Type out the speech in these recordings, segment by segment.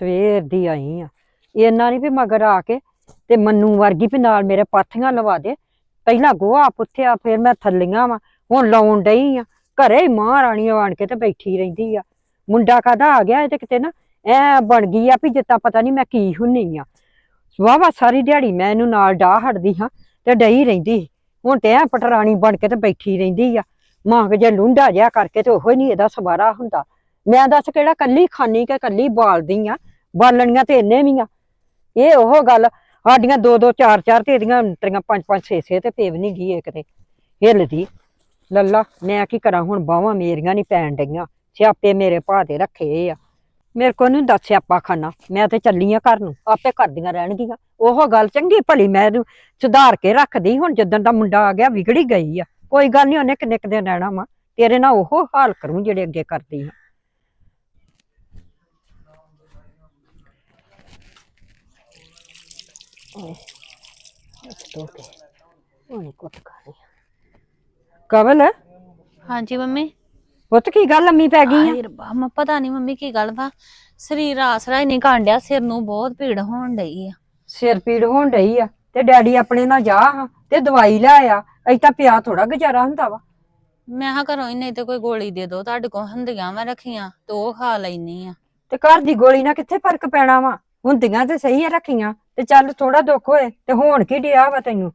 ਸਵੇਰ ਦੀ ਆਈ ਆ। ਇੰਨਾ ਨਹੀਂ ਵੀ ਮਗਰ ਆ ਕੇ ਤੇ ਮੰਨੂ ਵਰਗੀ ਵੀ ਨਾਲ ਮੇਰੇ ਪਾਥੀਆਂ ਲਵਾ ਦੇ। ਪਹਿਲਾਂ ਗੋਹਾ ਪੁੱਥਿਆ, ਫਿਰ ਮੈਂ ਥੱਲੀਆਂ ਵਾ। ਹੁਣ ਲਾਉਣ ਡਈ ਆ। ਘਰੇ ਹੀ ਰਾਣੀ ਆਣ ਕੇ ਤੇ ਬੈਠੀ ਰਹਿੰਦੀ ਆ। ਮੁੰਡਾ ਕਾਦਾ ਆ ਗਿਆ ਇਹ ਤੇ ਕਿਤੇ ਨਾ? ਐ ਬਣ ਗਈ ਆ ਵੀ ਜਿੱਦਾਂ ਪਤਾ ਨਹੀਂ ਮੈਂ ਕੀ ਹੁੰਨੀ ਆ। ਵਾਵਾ ਸਾਰੀ ਦਿਹਾੜੀ ਮੈਂ ਇਹਨੂੰ ਨਾਲ ਡਾਹ ਹਟਦੀ ਹਾਂ ਤੇ ਡਈ ਰਹਿੰਦੀ। ਸੀ। ਹੁਣ ਤੇ ਐ ਪਟਰਾਣੀ ਬਣ ਕੇ ਤੇ ਬੈਠੀ ਰਹਿੰਦੀ ਆ। ਮਾਂ ਕੇ ਜੇ ਲੁੰਡਾ ਜਿਹਾ ਕਰਕੇ ਤੇ ਉਹੋ ਹੀ ਨਹੀਂ ਇਹਦਾ ਸਵਾਰਾ ਹੁੰਦਾ। ਮੈਂ ਦੱਸ ਕਿਹੜਾ ਕੱਲੀ ਖਾਨੀ ਕਿ ਕੱਲੀ ਬਾਲਦੀ ਆ? ਬਾਲਣੀਆਂ ਤੇ ਇੰਨੇ ਵੀ ਆ। ਇਹ ਉਹ ਗੱਲ, ਸਾਡੀਆਂ ਦੋ ਦੋ ਚਾਰ ਚਾਰ ਤੇ ਇਹਦੀਆਂ ਤਰੀਆਂ ਪੰਜ ਪੰਜ ਛੇ ਛੇ ਤੇ ਪੇਵ ਨਹੀਂ ਗਈ ਇੱਕ ਤੇ। ਹਿੱਲਦੀ ਲੱਲਾ, ਮੈਂ ਕੀ ਕਰਾਂ ਹੁਣ? ਬਾਹਾਂ ਮੇਰੀਆਂ ਨਹੀਂ ਪੈਣ ਡਈਆਂ। ਸਿਆਪੇ ਮੇਰੇ ਭਾ ਦੇ ਰੱਖੇ ਆ। ਮੇਰੇ ਕੋਲ ਨਹੀਂ ਦੱਸ ਸਿਆਪਾ ਖਾਨਾ। ਮੈਂ ਤੇ ਚੱਲੀ ਆ ਘਰ ਨੂੰ। ਆਪੇ ਕਰਦੀਆਂ ਰਹਿਣਗੀਆਂ। ਉਹ ਗੱਲ ਚੰਗੀ ਭਲੀ ਮੈਂ ਇਹਨੂੰ ਸੁਧਾਰ ਕੇ ਰੱਖਦੀ। ਹੁਣ ਜਦੋਂ ਦਾ ਮੁੰਡਾ ਆ ਗਿਆ, ਵਿਗੜੀ ਗਈ ਆ। ਕੋਈ ਗੱਲ ਨਹੀਂ ਉਹਨੇ ਕਿੰਨੇ ਕੁ ਦਿਨ ਰਹਿਣਾ ਵਾ। ਤੇਰੇ ਨਾਲ ਉਹ ਹਾਲ ਕਰੂੰ ਜਿਹੜੇ ਅੱਗੇ ਕਰਦੀ ਆ ਓਏ ਤੋ ਕੇ ਉਹਨੇ ਕੁੱਟ ਖਾਣੀ ਕਵਲ? ਹਾਂਜੀ ਮੰਮੀ। ਪੁੱਤ ਕੀ ਗੱਲ ਲੰਮੀ ਪੈ ਗਈ ਆ? ਹਾਏ ਰੱਬਾ ਮੈਂ ਪਤਾ ਨਹੀਂ ਮੰਮੀ ਕੀ ਗੱਲ ਵਾ। ਸਰੀਰ ਆਸਰਾ ਹੀ ਨਹੀਂ ਕਾਂਡਿਆ ਸਿਰ ਨੂੰ ਬਹੁਤ ਪੀੜ ਹੋਣ ਡਈ ਆ। ਸਿਰ ਪੀੜ ਹੋਣ ਡਈ ਆ ਤੇ ਡੈਡੀ ਆਪਣੇ ਨਾਲ ਜਾ ਹਾਂ ਤੇ ਦਵਾਈ ਲੈ ਆ। ਅਈ ਤਾਂ ਪਿਆ ਥੋੜਾ ਗੁਜ਼ਾਰਾ ਹੁੰਦਾ ਵਾ। ਮੈਂ ਹਾਂ ਘਰੋਂ ਹੀ ਨਹੀਂ ਤੇ ਕੋਈ ਗੋਲੀ ਦੇ ਦਿਓ ਤੁਹਾਡੇ ਕੋਲ ਹੁੰਦੀਆਂ ਮੈਂ ਰੱਖੀਆਂ ਤੇ ਉਹ ਖਾ ਲੈਣੀ ਆ। ਤੇ ਘਰ ਦੀ ਗੋਲੀ ਨਾਲ ਕਿੱਥੇ ਫ਼ਰਕ ਪੈਣਾ ਵਾ? ਹੁੰਦੀਆਂ ਤੇ ਸਹੀ ਆ ਰੱਖੀਆਂ ਤੇ ਚੱਲ ਥੋੜਾ ਦੁੱਖ ਹੋਏ ਤੇ ਹੋਣ ਕੀ ਡਿਆ ਵਾ ਤੈਨੂੰ?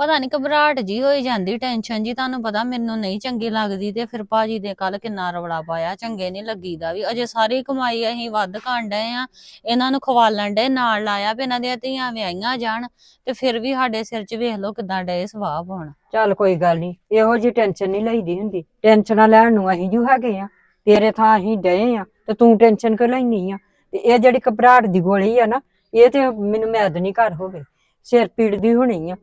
ਪਤਾ ਨਹੀਂ ਘਬਰਾਹਟ ਜੀ ਹੋਈ ਜਾਂਦੀ ਟੈਨਸ਼ਨ ਜੀ ਤੁਹਾਨੂੰ ਪਤਾ ਮੈਨੂੰ ਨਹੀਂ ਚੰਗੀ ਲੱਗਦੀ ਤੇ ਫਿਰ ਭਾਜੀ ਦੇ ਕੱਲ ਕਿੰਨਾ ਰੌਲਾ ਪਾਇਆ ਚੰਗੇ ਨਹੀਂ ਲੱਗੀਦਾ ਵੀ ਅਜੇ ਸਾਰੀ ਕਮਾਈ ਅਸੀਂ ਵੱਧ ਕਾਂਡੇ ਆ ਇਹਨਾਂ ਨੂੰ ਖਵਾਲਣ ਡੇ ਨਾਲ ਲਾਇਆ ਵੀ ਇਹਨਾਂ ਦੀਆਂ ਧੀਆਂ ਵਿਆਹੀਆਂ ਜਾਣ ਤੇ ਫਿਰ ਵੀ ਸਾਡੇ ਸਿਰ 'ਚ ਵੇਖ ਲਓ ਕਿਦਾਂ ਡੇ ਸਵਾਹ ਪਾਉਣ। ਚੱਲ ਕੋਈ ਗੱਲ ਨਹੀਂ ਇਹੋ ਜੀ ਟੈਨਸ਼ਨ ਨਹੀਂ ਲਈਦੀ ਹੁੰਦੀ ਟੈਨਸ਼ਨਾਂ ਲੈਣ ਨੂੰ ਅਸੀਂ ਜੂ ਹੈਗੇ ਆ ਤੇਰੇ ਥਾਂ ਅਸੀਂ ਡਏ ਆ ਤੇ ਤੂੰ ਟੈਨਸ਼ਨ ਕਿਉਂ ਲੈਣੀ ਆ? ਤੇ ਇਹ ਜਿਹੜੀ ਘਬਰਾਹਟ ਦੀ ਗੋਲੀ ਆ ਨਾ ਇਹ ਤੇ ਮੈਨੂੰ ਮੈਦ ਨਹੀਂ ਘਰ ਹੋਵੇ ਸਿਰ ਪੀੜ ਦੀ ਹੋਣੀ ਆ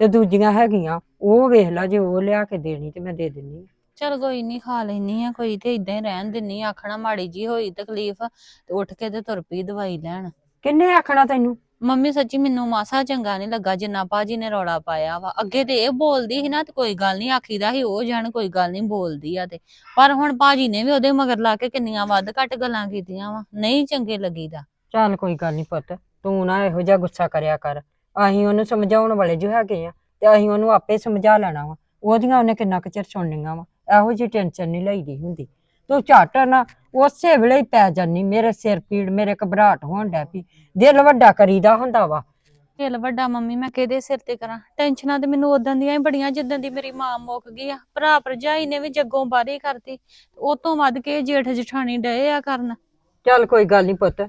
ਤੇ ਦੂਜੀਆਂ ਹੈਗੀਆਂ ਉਹ ਵੇਖ ਲੈ ਜੇ ਉਹ ਲਿਆ ਕੇ ਦੇਣੀ ਤੇ ਮੈਂ ਦੇ ਦਿੰਨੀ ਆ। ਚਲ ਕੋਈ ਨਹੀਂ ਖਾ ਲੈਣੀ ਆ ਕੋਈ ਤੇ ਇਦਾਂ ਹੀ ਰਹਿਣ ਦਿੰਨੀ ਆ ਆਖਣਾ ਮਾੜੀ ਜੀ ਹੋਈ ਤਕਲੀਫ ਤੇ ਉੱਠ ਕੇ ਤੇ ਤੁਰ ਪਈ ਦਵਾਈ ਲੈਣ। ਕਿੰਨੇ ਆਖਣਾ ਤੈਨੂੰ? ਮੰਮੀ ਸੱਚੀ ਮੈਨੂੰ ਮਾਸਾ ਚੰਗਾ ਨਹੀਂ ਲੱਗਾ, ਜਿੰਨਾ ਭਾਜੀ ਨੇ ਰੌਲਾ ਪਾਇਆ ਵਾ। ਅੱਗੇ ਤੇ ਇਹ ਬੋਲਦੀ ਸੀ ਨਾ ਤੇ ਕੋਈ ਗੱਲ ਨਹੀਂ, ਆਖੀਦਾ ਸੀ ਉਹ ਜਾਣ, ਕੋਈ ਗੱਲ ਨਹੀਂ, ਬੋਲਦੀ ਆ ਤੇ। ਪਰ ਹੁਣ ਬਾਜੀ ਨੇ ਵੀ ਉਹਦੇ ਮਗਰ ਲਾ ਕੇ ਕਿੰਨੀਆਂ ਵੱਧ ਘੱਟ ਗੱਲਾਂ ਕੀਤੀਆਂ ਵਾ, ਨਹੀਂ ਚੰਗੇ ਲੱਗੀਦਾ। ਚੱਲ ਕੋਈ ਗੱਲ ਨਹੀਂ ਪੁੱਤ, ਤੂੰ ਨਾ ਇਹੋ ਜਿਹਾ ਗੁੱਸਾ ਕਰਿਆ ਕਰ। ਅਸੀਂ ਉਹਨੂੰ ਸਮਝਾਉਣ ਵਾਲੇ ਜੋ ਹੈਗੇ ਆ, ਤੇ ਅਸੀਂ ਉਹਨੂੰ ਆਪੇ ਸਮਝਾ ਲੈਣਾ ਵਾ। ਉਹਦੀਆਂ ਉਹਨੇ ਕਿੰਨਾ ਕੁ ਚਿਰ ਸੁਣਨੀਆਂ ਵਾ, ਇਹੋ ਜਿਹੀ ਟੈਨਸ਼ਨ ਨਹੀਂ ਲਈਦੀ ਹੁੰਦੀ। ਤੂੰ ਝੱਟ ਨਾ ਉਸੇ ਵੇਲੇ ਹੀ ਪੈ ਜਾਨੀ ਮੇਰੇ ਸਿਰ ਪੀੜ ਮੇਰੇ ਘਬਰਾਹਟ ਹੋਣ ਡੈ ਪਈ। ਦਿਲ ਵੱਡਾ ਕਰੀਦਾ ਹੁੰਦਾ ਵਾ। ਦਿਲ ਵੱਡਾ ਮੰਮੀ ਮੈਂ ਕਿਹਦੇ ਸਿਰ ਤੇ ਕਰਾਂ? ਟੈਨਸ਼ਨਾਂ ਤੇ ਮੈਨੂੰ ਉਦੋਂ ਦੀਆਂ ਹੀ ਬੜੀਆਂ ਜਿੱਦਾਂ ਦੀ ਮੇਰੀ ਮਾਂ ਮੁੱਕ ਗਈ ਆ। ਭਰਾ ਭਰਜਾਈ ਨੇ ਵੀ ਜੱਗੋਂ ਬਾਰੀ ਕਰਤੀ। ਉਹ ਤੋਂ ਵੱਧ ਕੇ ਜੇਠ ਜਠਾਣੀ ਡਏ ਆ ਕਰਨ। ਚੱਲ ਕੋਈ ਗੱਲ ਨਹੀਂ ਪੁੱਤ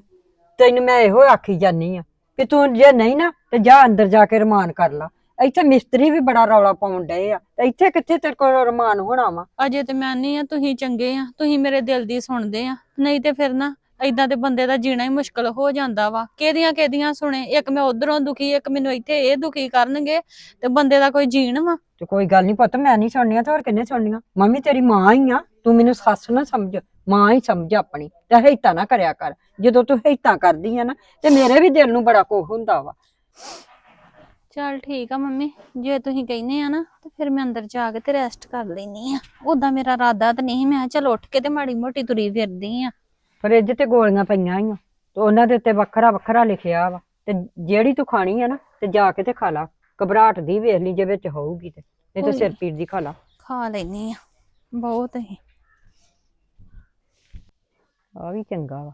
ਤੈਨੂੰ ਮੈਂ ਇਹੋ ਆਖੀ ਜਾਨੀ ਆ ਕਿ ਤੂੰ ਜੇ ਨਹੀਂ ਨਾ ਤੇ ਜਾ ਅੰਦਰ ਜਾ ਕੇ ਰਮਾਨ ਕਰ ਲਾ। ਇੱਥੇ ਮਿਸਤਰੀ ਵੀ ਬੜਾ ਰੌਲਾ ਪਾਉਣ ਡਏ ਆ ਤੇ ਇੱਥੇ ਕਿੱਥੇ ਤੇਰੇ ਕੋਲ ਰਮਾਨ ਹੋਣਾ ਵਾ? ਅਜੇ ਤੇ ਮੈਂ ਨਹੀਂ ਆ ਤੁਸੀਂ ਚੰਗੇ ਆ ਤੁਸੀਂ ਮੇਰੇ ਦਿਲ ਦੀ ਸੁਣਦੇ ਆ ਨਹੀਂ ਤੇ ਫਿਰ ਨਾ ਏਦਾਂ ਦੇ ਬੰਦੇ ਦਾ ਜੀਣਾ ਹੀ ਮੁਸ਼ਕਲ ਹੋ ਜਾਂਦਾ ਵਾ। ਕਿਹਦੀਆਂ ਕਿਹਦੀਆਂ ਸੁਣੇ ਇੱਕ ਮੈਂ ਉਧਰੋਂ ਦੁਖੀ ਇੱਕ ਮੈਨੂੰ ਇੱਥੇ ਇਹ ਦੁਖੀ ਕਰਨਗੇ ਤੇ ਬੰਦੇ ਦਾ ਕੋਈ ਜੀਣ ਵਾ? ਤੇ ਕੋਈ ਗੱਲ ਨਹੀਂ ਪੁੱਤ ਮੈਂ ਨਹੀਂ ਸੁਣਨੀਆਂ ਤੇ ਹੋਰ ਕਿੰਨੇ ਸੁਣਨੀਆਂ? ਮੰਮੀ ਤੇਰੀ ਮਾਂ ਹੀ ਆ ਤੂੰ ਮੈਨੂੰ ਸੱਸ ਨਾ ਸਮਝ ਮਾਂ ਹੀ ਸਮਝ ਆਪਣੀ ਤੇ ਹੇਤਾ ਨਾ ਕਰਿਆ ਕਰ। ਜਦੋਂ ਤੂੰ ਹੇਤਾ ਕਰਦੀ ਆ ਨਾ ਤੇ ਮੇਰੇ ਵੀ ਦਿਲ ਨੂੰ ਬੜਾ ਕੋਹ ਹੁੰਦਾ ਵਾ। ਚਲ ਠੀਕ ਆ ਮੰਮੀ ਜੇ ਤੁਸੀਂ ਕਹਿੰਦੇ ਆ ਨਾ ਤੇ ਫਿਰ ਮੈਂ ਅੰਦਰ ਜਾ ਕੇ ਤੇ ਰੈਸਟ ਕਰ ਲੈਣੀ ਆ। ਉਦਾਂ ਮੇਰਾ ਇਰਾਦਾ ਤਾਂ ਨਹੀਂ ਮੈਂ ਚਲ ਉੱਠ ਕੇ ਤੇ ਮਾੜੀ ਮੋਟੀ ਤੁਰੀ ਫਿਰਦੀ ਆ। ਫਰਿੱਜ ਤੇ ਗੋਲੀਆਂ ਪਈਆਂ ਓ ਤੇ ਉਹਨਾਂ ਦੇ ਉੱਤੇ ਵੱਖਰਾ ਵੱਖਰਾ ਲਿਖਿਆ ਵਾ ਤੇ ਜਿਹੜੀ ਤੂੰ ਖਾਣੀ ਆ ਨਾ ਤੇ ਜਾ ਕੇ ਤੇ ਖਾ ਲਾ। ਘਬਰਾਹਟ ਦੀ ਵੇਖ ਲਈ ਜੇ ਵਿੱਚ ਹੋਊਗੀ ਤੇ ਨਹੀਂ ਤੇ ਸਿਰ ਪੀੜ ਦੀ ਖਾ ਲਾ। ਖਾ ਲੈਣੀ ਆ ਬਹੁਤ ਹੀ। ਆ ਵੀ ਚੰਗਾ ਵਾ।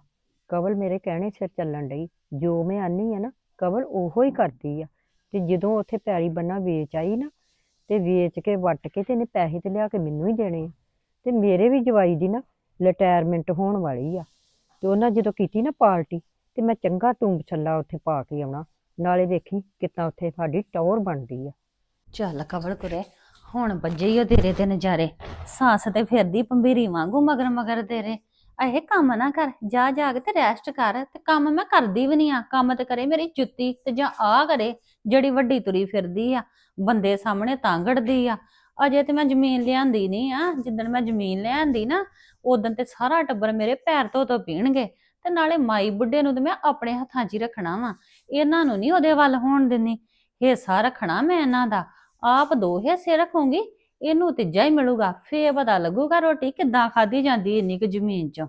ਕਵਲ ਮੇਰੇ ਕਹਿਣੇ ਸਿਰ ਚੱਲਣ ਡਈ। ਜੋ ਮੈਂ ਆਨੀ ਆ ਨਾ ਕਵਲ ਉਹੋ ਹੀ ਕਰਦੀ ਆ। ਤੇ ਜਦੋਂ ਉੱਥੇ ਪੈਲੀ ਬੰਨਾ ਵੇਚ ਆਈ ਨਾ, ਤੇ ਵੇਚ ਕੇ ਵੱਟ ਕੇ ਤੇ ਇਹਨੇ ਪੈਸੇ ਤੇ ਲਿਆ ਕੇ ਮੈਨੂੰ ਹੀ ਦੇਣੇ ਆ। ਤੇ ਮੇਰੇ ਵੀ ਜਵਾਈ ਦੀ ਨਾ ਰਿਟਾਇਰਮੈਂਟ ਹੋਣ ਵਾਲੀ ਆ। ਤੇ ਉਹਨਾਂ ਜਦੋਂ ਕੀਤੀ ਨਾ ਪਾਰਟੀ ਤੇ ਮੈਂ ਚੰਗਾ ਟੂੰਬ ਛੱਲਾ ਉੱਥੇ ਪਾ ਕੇ ਆਉਣਾ, ਨਾਲੇ ਵੇਖੀ ਕਿੱਦਾਂ ਉੱਥੇ ਸਾਡੀ ਟੌਰ ਬਣਦੀ ਆ। ਚੱਲ ਕਵਲ ਕੁਰੇ, ਹੁਣ ਵੱਜੇ ਹੀ ਉਹ ਤੇਰੇ ਤੇ ਨਜ਼ਾਰੇ। ਸਾਸ ਤੇ ਫਿਰਦੀ ਪੰਬੀਰੀ ਵਾਂਗੂ ਮਗਰ ਮਗਰ ਤੇਰੇ। ਇਹ ਕੰਮ ਨਾ ਕਰ, ਜਾ ਜਾ ਕੇ ਤੇ ਰੈਸਟ ਕਰ, ਤੇ ਕੰਮ ਮੈਂ ਕਰਦੀ ਵੀ ਨਹੀਂ ਆ, ਕੰਮ ਤੇ ਕਰੇ ਮੇਰੀ ਜੁੱਤੀ ਤੇ ਜਾਂ ਆ ਕਰੇ, ਜਿਹੜੀ ਵੱਡੀ ਤੁਰੀ ਫਿਰਦੀ ਆ, ਬੰਦੇ ਸਾਹਮਣੇ ਤਾਂਗੜਦੀ ਆ। ਅਜੇ ਤੇ ਮੈਂ ਜ਼ਮੀਨ ਲਿਆਂਦੀ ਨਹੀਂ ਆ, ਜਿੱਦਣ ਮੈਂ ਜ਼ਮੀਨ ਲਿਆਂਦੀ ਨਾ, ਉਦੋਂ ਤੇ ਸਾਰਾ ਟੱਬਰ ਮੇਰੇ ਪੈਰ ਧੋ ਧੋ ਪੀਣਗੇ, ਤੇ ਨਾਲੇ ਮਾਈ ਬੁੱਢੇ ਨੂੰ ਤੇ ਮੈਂ ਆਪਣੇ ਹੱਥਾਂ 'ਚ ਹੀ ਰੱਖਣਾ ਵਾ। ਇਹਨਾਂ ਨੂੰ ਨਹੀਂ ਉਹਦੇ ਵੱਲ ਹੋਣ ਦਿੰਨੀ ਹਿੱਸਾ ਰੱਖਣਾ ਮੈਂ ਇਹਨਾਂ ਦਾ। ਆਪ ਦੋ ਹਿੱਸੇ ਰੱਖੂੰਗੀ ਇਹਨੂੰ ਤੀਜਾ ਹੀ ਮਿਲੂਗਾ, ਫੇਰ ਪਤਾ ਲੱਗੂਗਾ ਰੋਟੀ ਕਿੱਦਾਂ ਖਾਧੀ ਜਾਂਦੀ ਇੰਨੀ ਕੁ ਜ਼ਮੀਨ 'ਚ।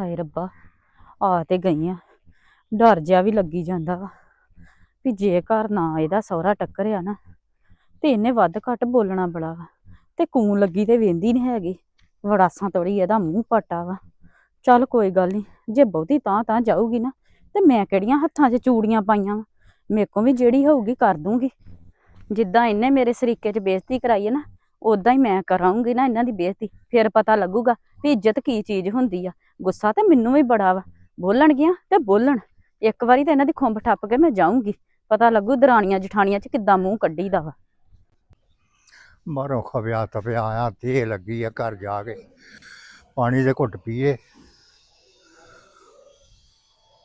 ਹਾਏ ਰੱਬਾ ਆ ਤੇ ਗਈ ਆ ਡਰ ਜਿਹਾ ਵੀ ਲੱਗੀ ਜਾਂਦਾ ਵਾ, ਵੀ ਜੇ ਘਰ ਨਾ ਇਹਦਾ ਸਹੁਰਾ ਟੱਕਰਿਆ ਨਾ, ਤੇ ਇਹਨੇ ਵੱਧ ਘੱਟ ਬੋਲਣਾ ਬੜਾ ਵਾ, ਤੇ ਕੂੰ ਲੱਗੀ ਤੇ ਵੇਂਦੀ ਨਹੀਂ ਹੈਗੀ, ਵੜਾਸਾਂ ਤੋੜੀ ਇਹਦਾ ਮੂੰਹ ਪਟਾ ਵਾ। ਚੱਲ ਕੋਈ ਗੱਲ ਨਹੀਂ ਜੇ ਬਹੁਤੀ ਤਾਂ ਤਾਂ ਜਾਊਗੀ ਨਾ, ਤੇ ਮੈਂ ਕਿਹੜੀਆਂ ਹੱਥਾਂ 'ਚ ਚੂੜੀਆਂ ਪਾਈਆਂ ਵਾ, ਮੇਰੇ ਕੋਲ ਵੀ ਜਿਹੜੀ ਹੋਊਗੀ ਕਰ ਦੂੰਗੀ। ਜਿੱਦਾਂ ਇਹਨੇ ਮੇਰੇ ਸਰੀਕੇ 'ਚ ਬੇਇੱਜ਼ਤੀ ਕਰਾਈ ਹੈ ਨਾ ਉਦਾਂ ਹੀ ਮੈਂ ਕਰਾਉਂਗੀ ਨਾ ਇਹਨਾਂ ਦੀ ਬੇਇੱਜ਼ਤੀ। ਫਿਰ ਪਤਾ ਲੱਗੂਗਾ ਵੀ ਇੱਜ਼ਤ ਕੀ ਚੀਜ਼ ਹੁੰਦੀ ਆ। ਗੁੱਸਾ ਤੇ ਮੈਨੂੰ ਵੀ ਬੜਾ ਵਾ। ਬੋਲਣਗੀਆਂ ਤੇ ਬੋਲਣ। ਇੱਕ ਵਾਰੀ ਤਾਂ ਇਹਨਾਂ ਦੀ ਖੁੰਬ ਠੱਪ ਕੇ ਮੈਂ ਜਾਊਂਗੀ। ਪਤਾ ਲੱਗੂ ਦਰਾਣੀਆਂ ਜਠਾਣੀਆਂ 'ਚ ਕਿੱਦਾਂ ਮੂੰਹ ਕੱਢੀਦਾ ਵਾ। ਮਾਰੋ ਖਵਿਆ ਤਪਿਆ ਆਇਆ ਤੇ ਲੱਗੀ ਆ ਘਰ ਜਾ ਕੇ। ਪਾਣੀ ਦੇ ਘੁੱਟ ਪੀਏ।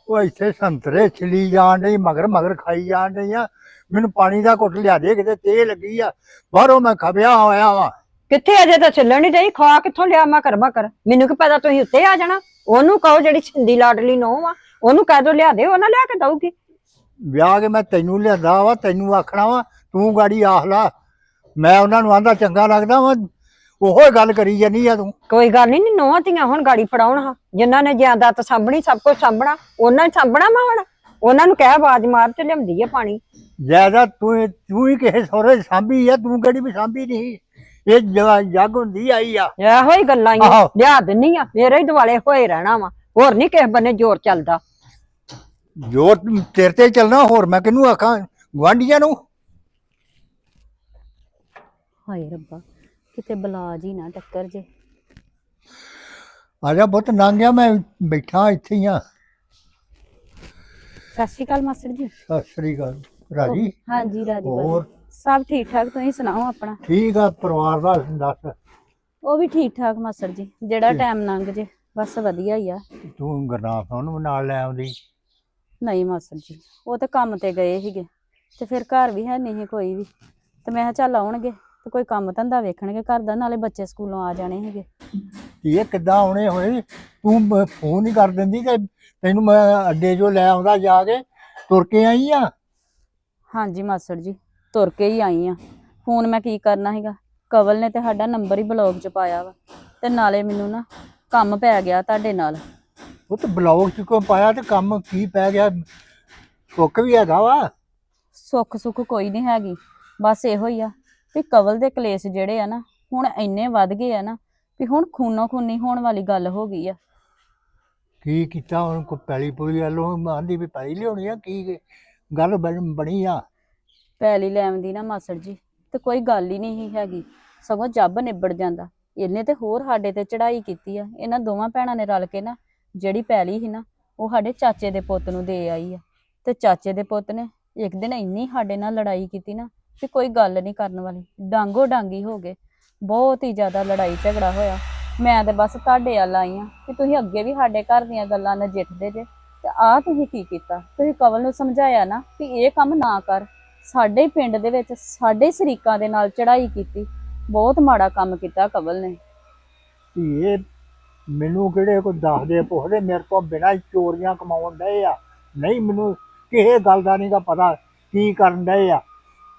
ਉਹ ਇੱਥੇ ਸੰਤਰੇ ਛਿਲੀ ਜਾਣ ਡਈ, ਮਗਰ ਮਗਰ ਖਾਈ ਜਾਣ ਡਈ ਆ ਮੈਨੂੰ ਪਾਣੀ ਦਾ ਘੁੱਟ ਲਿਆ ਦੇ ਕਿਤੇ ਤੇ ਲੱਗੀ ਆ। ਬਾਹਰੋਂ ਮੈਂ ਖਵਿਆ ਹੋਇਆ ਵਾਂ। ਕਿੱਥੇ ਅਜੇ ਤਾਂ ਚੱਲਣ ਨਹੀਂ ਡਈ? ਖਾ ਕਿੱਥੋਂ ਲਿਆ? ਮੈਂ ਕਰਮਾ ਕਰ ਮੈਨੂੰ ਕੀ ਪਤਾ ਤੁਸੀਂ ਉੱਤੇ ਆ ਜਾਣਾ? ਉਹਨੂੰ ਕਹੋ ਜਿਹੜੀ ਛਿੰਦੀ ਲਾਡਲੀ ਨੋ ਆ। ਉਹਨੂੰ ਕਹਿ ਦੋ ਲਿਆ ਦੇ ਉਹ ਨਾ ਲਿਆ ਕੇ ਦਊਗੀ। ਵਿਆਹ ਕੇ ਮੈਂ ਤੈਨੂੰ ਲਿਆਂਦਾ ਵਾ ਤੈਨੂੰ ਆਖਣਾ ਵਾ ਤੂੰ ਗਾੜੀ ਆਖ ਲਾ। ਮੈਂ ਉਹਨਾਂ ਨੂੰ ਆਂਦਾ ਚੰਗਾ ਲੱਗਦਾ ਵਾ ਉਹੋ ਗੱਲ ਕਰੀ ਜਾਨੀ ਆ ਤੂੰ। ਕੋਈ ਗੱਲ ਨਹੀਂ ਨੋਹਾਂ ਧੀਆਂ ਹੁਣ ਗਾੜੀ ਫੜਾਉਣ ਹਾਂ। ਜਿਨ੍ਹਾਂ ਨੇ ਜਾਇਦਾਦ ਸਾਂਭਣੀ ਸਭ ਕੁਝ ਸਾਂਭਣਾ। ਉਹਨਾਂ ਨੇ ਸਾਂਭਣਾ ਮੈਂ ਹੁਣ ਉਹਨਾਂ ਨੂੰ ਕਹਿ ਆਵਾਜ਼ ਮਾਰ ਤੇ ਲਿਆਉਂਦੀ ਆ ਪਾਣੀ। ਜ਼ਿਆਦਾ ਤੂੰ ਤੂੰ ਹੀ ਕਿਸੇ ਸਹੁਰੇ ਸਾਂਭੀ ਆ ਤੂੰ ਕਿਹੜੀ ਵੀ ਸਾਂਭੀ ਨਹੀਂ। ਇਹ ਜ- ਜੱਗ ਹੁੰਦੀ ਆਈ ਆ। ਇਹੋ ਹੀ ਗੱਲਾਂ ਹੀ ਆਹੋ। ਲਿਆ ਦਿੰਨੀ ਆ ਮੇਰੇ ਹੀ ਦਿਵਾਲੇ ਹੋਏ ਰਹਿਣਾ ਵਾ। ਹੋਰ ਨਹੀਂ ਕਿਸੇ ਬੰਨੇ ਜ਼ੋਰ ਚੱਲਦਾ। ਜੋ ਤੇਰੇ ਤੇ ਚੱਲਣਾ ਹੋਰ ਮੈਂ ਕਿਹਨੂੰ ਆਖਾਂ? ਗਵਾਂਢੀਆਂ ਨੂੰ? ਹਾਏ ਰੱਬਾ ਕਿਤੇ ਬਲਾ ਜੀ ਨਾ ਟੱਕਰ ਜੇ। ਆ ਜਾ ਬਹੁਤ ਲੰਘ ਮੈਂ ਬੈਠਾ ਇੱਥੇ ਹੀ ਆ। ਸਤਿ ਸ਼੍ਰੀ ਅਕਾਲ ਮਾਸਟਰ ਜੀ। ਸਤਿ ਸ੍ਰੀ ਅਕਾਲ। ਰਾਜੀ? ਹਾਂਜੀ ਰਾਜੀ ਹੋਰ? ਸਭ ਠੀਕ ਠਾਕ ਤੁਸੀਂ ਸੁਣਾਓ ਆਪਣਾ? ਠੀਕ ਆ ਪਰਿਵਾਰ ਦਾ ਦੱਸ। ਉਹ ਵੀ ਠੀਕ ਠਾਕ ਮਾਸਟਰ ਜੀ। ਜਿਹੜਾ ਟਾਈਮ ਲੰਘ ਜੇ ਬਸ ਵਧੀਆ ਹੀ ਆ। ਤੂੰ ਗੁਰਨਾਮ ਨੂੰ ਵੀ ਨਾਲ ਲੈ ਆਉਂਦੀ? ਨਹੀਂ ਮਾਸਟਰ ਜੀ। ਉਹ ਤੇ ਕੰਮ ਤੇ ਗਏ ਸੀਗੇ। ਤੇ ਫਿਰ ਘਰ ਵੀ ਹੈ ਨਹੀਂ ਕੋਈ ਵੀ। ਤੇ ਮੈਂ ਕਿਹਾ ਚੱਲ ਆਉਣਗੇ। ਤੇ ਕੋਈ ਕੰਮ ਧੰਦਾ ਵੇਖਣਗੇ ਘਰ ਦਾ ਨਾਲੇ ਬੱਚੇ ਸਕੂਲੋਂ ਆ ਜਾਣੇ ਸੀਗੇ। ਇਹ ਕਿੱਦਾਂ ਆਉਣੇ ਹੋਏ? ਤੂੰ ਫੋਨ ਹੀ ਕਰ ਦਿੰਦੀ ਤੇ ਤੈਨੂੰ ਮੈਂ ਅੱਡੇ 'ਚੋਂ ਲੈ ਆਉਂਦਾ ਜਾ ਕੇ? ਤੁਰ ਕੇ ਆਈ ਆ? ਹਾਂਜੀ ਮਾਸਟਰ ਜੀ ਤੁਰ ਕੇ ਹੀ ਆਈ ਆ। ਫੋਨ ਮੈਂ ਕੀ ਕਰਨਾ ਹੈਗਾ ਕਵਲ ਨੇ ਤੇ ਸਾਡਾ ਨੰਬਰ ਹੀ ਬਲੌਗ 'ਚ ਪਾਇਆ ਵਾ। ਤੇ ਨਾਲੇ ਮੈਨੂੰ ਨਾ ਕੰਮ ਪੈ ਗਿਆ ਤੁਹਾਡੇ ਨਾਲ। ਉਹ ਤੇ ਬਲੌਗ 'ਚ ਕਿਉਂ ਪਾਇਆ ਤੇ ਕੰਮ ਕੀ ਪੈ ਗਿਆ? ਸੁੱਖ ਵੀ ਹੈਗਾ ਵਾ। ਸੁੱਖ ਸੁੱਖ ਕੋਈ ਨਹੀਂ ਹੈਗੀ ਬਸ ਇਹੋ ਹੀ ਆ ਵੀ ਕਵਲ ਦੇ ਕਲੇਸ਼ ਜਿਹੜੇ ਆ ਨਾ ਹੁਣ ਇੰਨੇ ਵੱਧ ਗਏ ਆ ਨਾ ਵੀ ਹੁਣ ਖੂਨੋ ਖੂਨੀ ਹੋਣ ਵਾਲੀ ਗੱਲ ਹੋ ਗਈ ਆ। ਕੀ ਕੀਤਾ ਹੁਣ ਕੋ ਪੈਲੀ ਪੁਲੀ ਵੱਲੋਂ ਆਂਦੀ ਵੀ ਪੈਲੀ ਲਿਆਉਣੀ ਆ ਕੀ ਗੱਲ ਬਣ- ਬਣੀ ਆ। ਪੈਲੀ ਲੈਣ ਦੀ ਨਾ ਮਾਸੜ ਜੀ, ਤੇ ਕੋਈ ਗੱਲ ਹੀ ਨਹੀਂ ਸੀ ਹੈਗੀ। ਸਗੋਂ ਜੱਬ ਨਿਬੜ ਜਾਂਦਾ। ਇਹਨੇ ਤੇ ਹੋਰ ਸਾਡੇ ਤੇ ਚੜ੍ਹਾਈ ਕੀਤੀ ਆ। ਇਹਨਾਂ ਦੋਵਾਂ ਭੈਣਾਂ ਨੇ ਰਲ ਕੇ ਨਾ ਜਿਹੜੀ ਪੈਲੀ ਸੀ ਨਾ, ਉਹ ਸਾਡੇ ਚਾਚੇ ਦੇ ਪੁੱਤ ਨੂੰ ਦੇ ਆਈ ਆ। ਤੇ ਚਾਚੇ ਦੇ ਪੁੱਤ ਨੇ ਇੱਕ ਦਿਨ ਇੰਨੀ ਸਾਡੇ ਨਾਲ ਲੜਾਈ ਕੀਤੀ ਨਾ ਕਿ ਕੋਈ ਗੱਲ ਨਹੀਂ ਕਰਨ ਵਾਲੀ। ਡਾਂਗੋ ਡਾਂਗੀ ਹੋ ਗਏ। ਬਹੁਤ ਹੀ ਜ਼ਿਆਦਾ ਲੜਾਈ ਝਗੜਾ ਹੋਇਆ। ਮੈਂ ਤੇ ਬਸ ਤੁਹਾਡੇ ਵੱਲ ਆਈ ਆ, ਕਿ ਤੁਸੀਂ ਅੱਗੇ ਵੀ ਸਾਡੇ ਘਰ ਦੀਆਂ ਗੱਲਾਂ ਨਜਿੱਠਦੇ ਜੇ। ਤੇ ਆਹ ਤੁਸੀਂ ਕੀ ਕੀਤਾ? ਤੁਸੀਂ ਕਵਲ ਨੂੰ ਸਮਝਾਇਆ ਨਾ ਕਿ ਇਹ ਕੰਮ ਨਾ ਕਰ। ਸਾਡੇ ਪਿੰਡ ਦੇ ਵਿੱਚ ਸਾਡੇ ਸ਼ਰੀਕਾਂ ਦੇ ਨਾਲ ਚੜ੍ਹਾਈ ਕੀਤੀ। ਬਹੁਤ ਮਾੜਾ ਕੰਮ ਕੀਤਾ ਕਵਲ ਨੇ। ਇਹ ਮੈਨੂੰ ਕਿਹੜੇ ਕੋਈ ਦੱਸਦੇ ਪੁੱਛਦੇ? ਮੇਰੇ ਤੋਂ ਬਿਨਾਂ ਚੋਰੀਆਂ ਕਮਾਉਣ ਡਏ ਆ। ਨਹੀਂ ਮੈਨੂੰ ਕਿਸੇ ਗੱਲ ਦਾ ਨਹੀਂਗਾ ਪਤਾ ਕੀ ਕਰਨ ਡਏ ਆ।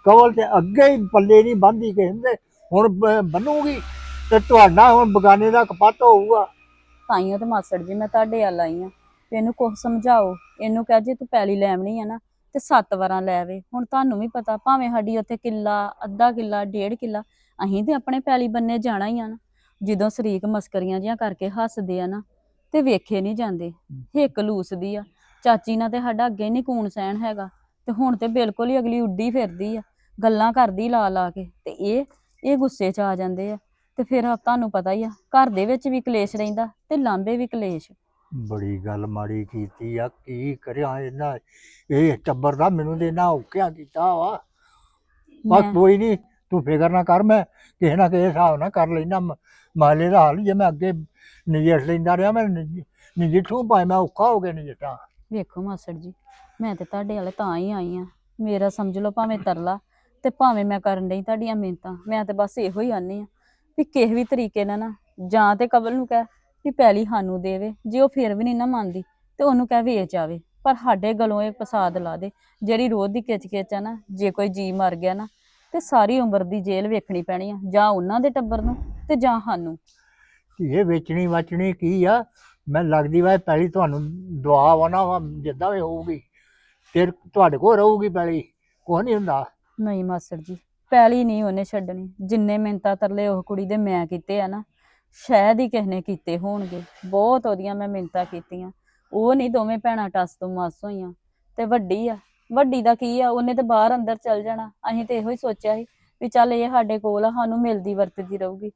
ਕਵਲ ਤੇ ਅੱਗੇ ਹੀ ਪੱਲੇ ਨਹੀਂ ਬੰਦੀ ਕਿਸੇ ਦੇ ਹੁਣ ਬ- ਬੰਨੂਗੀ ਤੇ ਤੁਹਾਡਾ ਹੁਣ ਬਗਾਨੇ ਦਾ ਕਪੱਤ ਹੋਊਗਾ। ਤਾਈਓ ਤੇ ਮਾਸੜ ਜੀ ਮੈਂ ਤੁਹਾਡੇ ਵੱਲ ਆਈ ਆ। ਤੇ ਇਹਨੂੰ ਕੁਝ ਸਮਝਾਓ। ਇਹਨੂੰ ਕਹਿ ਜੇ ਤੂੰ ਪੈਲੀ ਲੈਵਣੀ ਆ ਨਾ, ਤੇ ਸੱਤ ਵਾਰਾਂ ਲੈਵੇ ਹੁਣ ਤੁਹਾਨੂੰ ਵੀ ਪਤਾ, ਭਾਵੇਂ ਸਾਡੀ ਉੱਥੇ ਕਿੱਲਾ, ਅੱਧਾ ਕਿੱਲਾ, ਡੇਢ ਕਿੱਲਾ, ਅਸੀਂ ਤੇ ਆਪਣੇ ਪੈਲੀ ਬੰਨੇ ਜਾਣਾ ਹੀ ਆ ਨਾ। ਜਦੋਂ ਸ਼ਰੀਕ ਮਸਕਰੀਆਂ ਜਿਹੀਆਂ ਕਰਕੇ ਹੱਸਦੇ ਆ ਨਾ, ਤੇ ਵੇਖੇ ਨਹੀਂ ਜਾਂਦੇ। ਹਿੱਕ ਲੂਸਦੀ ਆ। ਚਾਚੀ ਨਾਲ ਤੇ ਸਾਡਾ ਅੱਗੇ ਨਹੀਂ ਕੂਣ ਸਹਿਣ ਹੈਗਾ। ਤੇ ਹੁਣ ਤੇ ਬਿਲਕੁਲ ਹੀ ਅਗਲੀ ਉੱਡੀ ਫਿਰਦੀ ਆ। ਗੱਲਾਂ ਕਰਦੀ ਲਾ ਲਾ ਕੇ। ਤੇ ਇਹ ਇਹ ਗੁੱਸੇ 'ਚ ਆ ਜਾਂਦੇ ਆ। ਤੇ ਫਿਰ ਤੁਹਾਨੂੰ ਪਤਾ ਹੀ ਆ, ਘਰ ਦੇ ਵਿੱਚ ਵੀ ਕਲੇਸ਼ ਰਹਿੰਦਾ ਤੇ ਲਾਂਬੇ ਵੀ ਕਲੇਸ਼। ਬੜੀ ਗੱਲ ਮਾੜੀ ਕੀਤੀ ਆ ਕੀ ਕਰਿਆ ਇਹਨਾਂ? ਇਹ ਟੱਬਰ ਦਾ ਮੈਨੂੰ ਤੇ ਇਹਨਾਂ ਔਖਿਆ ਕੀਤਾ ਵਾ। ਬਸ ਮੈਂ- ਕੋਈ ਨਹੀਂ ਤੂੰ ਫਿਕਰ ਨਾ ਕਰ ਮੈਂ ਕਿਸੇ ਨਾ ਕਿਸੇ ਹਿਸਾਬ ਨਾਲ ਕਰ ਲੈਣਾ ਮਾਲੇ ਦਾ ਹਾਲ ਜੇ ਮੈਂ ਅੱਗੇ ਨਜਿੱਠ ਲੈਂਦਾ ਰਿਹਾ ਮੈਂ ਨਜਿ- ਨਜਿੱਠੂ ਭਾਵੇਂ ਮੈਂ ਔਖਾ ਹੋ ਗਿਆ ਨਜਿੱਠਾਂ। ਵੇਖੋ ਮਾਸੜ ਜੀ ਮੈਂ ਤੇ ਤੁਹਾਡੇ ਵਾਲੇ ਤਾਂ ਹੀ ਆਈ ਆ। ਮੇਰਾ ਸਮਝ ਲਓ ਭਾਵੇਂ ਤਰਲਾ ਤੇ ਭਾਵੇਂ ਮੈਂ ਕਰਨ ਡਈ ਤੁਹਾਡੀਆਂ ਮਿਹਨਤਾਂ ਮੈਂ ਤੇ ਬਸ ਇਹੋ ਹੀ ਆਨੀ ਆ ਵੀ ਕਿਸੇ ਵੀ ਤਰੀਕੇ ਨਾਲ ਨਾ ਜਾਂ ਤੇ ਕਵਲ ਨੂੰ ਕਹਿ ਵੀ ਪੈਲੀ ਸਾਨੂੰ ਦੇਵੇ ਜੇ ਉਹ ਫਿਰ ਵੀ ਨਹੀਂ ਨਾ ਮੰਨਦੀ ਤੇ ਉਹਨੂੰ ਕਹਿ ਵੇਚ ਆਵੇ ਪਰ ਸਾਡੇ ਗਲੋਂ ਇਹ ਫਸਾਦ ਲਾ ਦੇ ਜਿਹੜੀ ਰੋਜ਼ ਦੀ ਕਿਚ ਕਿਚ ਆ ਨਾ ਜੇ ਕੋਈ ਜੀ ਮਰ ਗਿਆ ਨਾ ਤੇ ਸਾਰੀ ਉਮਰ ਦੀ ਜੇਲ੍ਹ ਵੇਖਣੀ ਪੈਣੀ ਆ ਜਾਂ ਉਹਨਾਂ ਦੇ ਟੱਬਰ ਨੂੰ ਤੇ ਜਾਂ ਸਾਨੂੰ। ਇਹ ਵੇਚਣੀ ਵਚਣੀ ਕੀ ਆ? ਮੈਂ ਲੱਗਦੀ ਵਾ ਇਹ ਪੈਲੀ ਤੁਹਾਨੂੰ ਦੁਆ ਵਾ ਜਿੱਦਾਂ ਵੀ ਹੋਊਗੀ। ਫਿਰ ਤੁਹਾਡੇ ਕੋਲ ਰਹੂਗੀ ਪੈਲੀ ਕੁਛ ਨਹੀਂ ਹੁੰਦਾ। ਨਹੀਂ ਮਾਸਟਰ ਜੀ ਪੈਲੀ ਨਹੀਂ ਉਹਨੇ ਛੱਡਣੀ। ਜਿੰਨੇ ਮਿੰਤਾ ਤਰਲੇ ਉਹ ਕੁੜੀ ਦੇ ਮੈਂ ਕੀਤੇ ਆ ਨਾ ਸ਼ਾਇਦ ਹੀ ਕਿਸੇ ਨੇ ਕੀਤੇ ਹੋਣਗੇ। ਬਹੁਤ ਉਹਦੀਆਂ ਮੈਂ ਮਿੰਤਾ ਕੀਤੀਆਂ। ਉਹ ਨਹੀਂ ਦੋਵੇਂ ਭੈਣਾਂ ਟਸ ਤੋਂ ਮਾਸ ਹੋਈਆਂ। ਤੇ ਵੱਡੀ ਆ। ਵੱਡੀ ਦਾ ਕੀ ਆ? ਉਹਨੇ ਤੇ ਬਾਹਰ ਅੰਦਰ ਚੱਲ ਜਾਣਾ। ਅਸੀਂ ਤੇ ਇਹੋ ਹੀ ਸੋਚਿਆ ਸੀ ਵੀ ਚੱਲ ਇਹ ਸਾਡੇ ਕੋਲ ਆ, ਸਾਨੂੰ ਮਿਲਦੀ ਵਰਤਦੀ ਰਹੂਗੀ।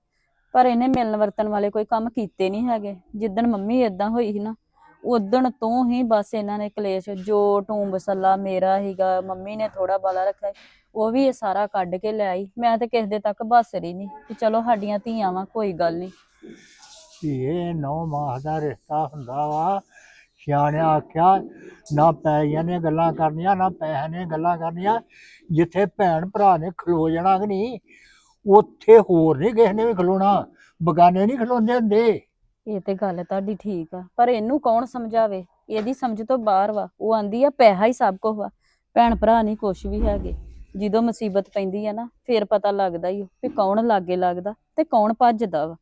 ਪਰ ਇਹਨੇ ਮਿਲਣ ਵਰਤਣ ਵਾਲੇ ਕੋਈ ਕੰਮ ਕੀਤੇ ਨਹੀਂ ਹੈਗੇ। ਜਿੱਦਣ ਮੰਮੀ ਇਦਾਂ ਹੋਈ ਸੀ ਨਾ, ਉਦਣ ਤੋਂ ਹੀ ਬਸ ਇਹਨਾਂ ਨੇ ਕਲੇਸ਼, ਜੋ ਟੂੰਬ ਸੱਲਾ ਮੇਰਾ ਹੀਗਾ ਮੰਮੀ ਨੇ ਥੋੜਾ ਬਾਲਾ ਰੱਖਿਆ ਉਹ ਵੀ ਇਹ ਸਾਰਾ ਕੱਢ ਕੇ ਲੈ ਆਈ। ਮੈਂ ਤੇ ਕਿਸੇ ਦੇ ਤੱਕ ਬਸ ਰਹੀ ਨਹੀਂ। ਕਿ ਚਲੋ ਸਾਡੀਆਂ ਧੀਆਂ ਵਾ, ਕੋਈ ਗੱਲ ਨਹੀਂ। ਵੀ ਨੌ ਮਾਹ ਦਾ ਰਿਸ਼ਤਾ ਹੁੰਦਾ ਵਾ। ਸਿਆਣਿਆ ਆਖਿਆ, ਨਾ ਪੈਸਿਆਂ ਨੇ ਗੱਲਾਂ ਕਰਨੀਆਂ, ਨਾ ਪੈਸਿਆਂ ਨੇ ਗੱਲਾਂ ਕਰਨੀਆਂ। ਜਿੱਥੇ ਭੈਣ ਭਰਾ ਨੇ ਖਲੋ ਜਾਣਾ ਕਿ ਨਹੀਂ, ਉੱਥੇ ਹੋਰ ਨਹੀਂ ਕਿਸੇ ਨੇ ਵੀ ਖਲੋਣਾ। ਬਗਾਨੇ ਨਹੀਂ ਖਲੋਂਦੇ ਹੁੰਦੇ। ਇਹ ਤੇ ਗੱਲ ਤੁਹਾਡੀ ਠੀਕ ਆ, ਪਰ ਇਹਨੂੰ ਕੌਣ ਸਮਝਾਵੇ? ਇਹਦੀ ਸਮਝ ਤੋਂ ਬਾਹਰ ਵਾ। ਉਹ ਆਂਦੀ ਆ, ਪੈਸਾ ਹੀ ਸਭ ਕੁਝ ਵਾ। ਭੈਣ ਭਰਾ ਨਹੀਂ ਕੁਛ ਵੀ ਹੈਗੇ। ਜਦੋਂ ਮੁਸੀਬਤ ਪੈਂਦੀ ਆ ਨਾ, ਫੇਰ ਪਤਾ ਲੱਗਦਾ ਹੀ ਵੀ ਕੌਣ ਲਾਗੇ ਲੱਗਦਾ ਤੇ ਕੌਣ ਭੱਜਦਾ ਵਾ।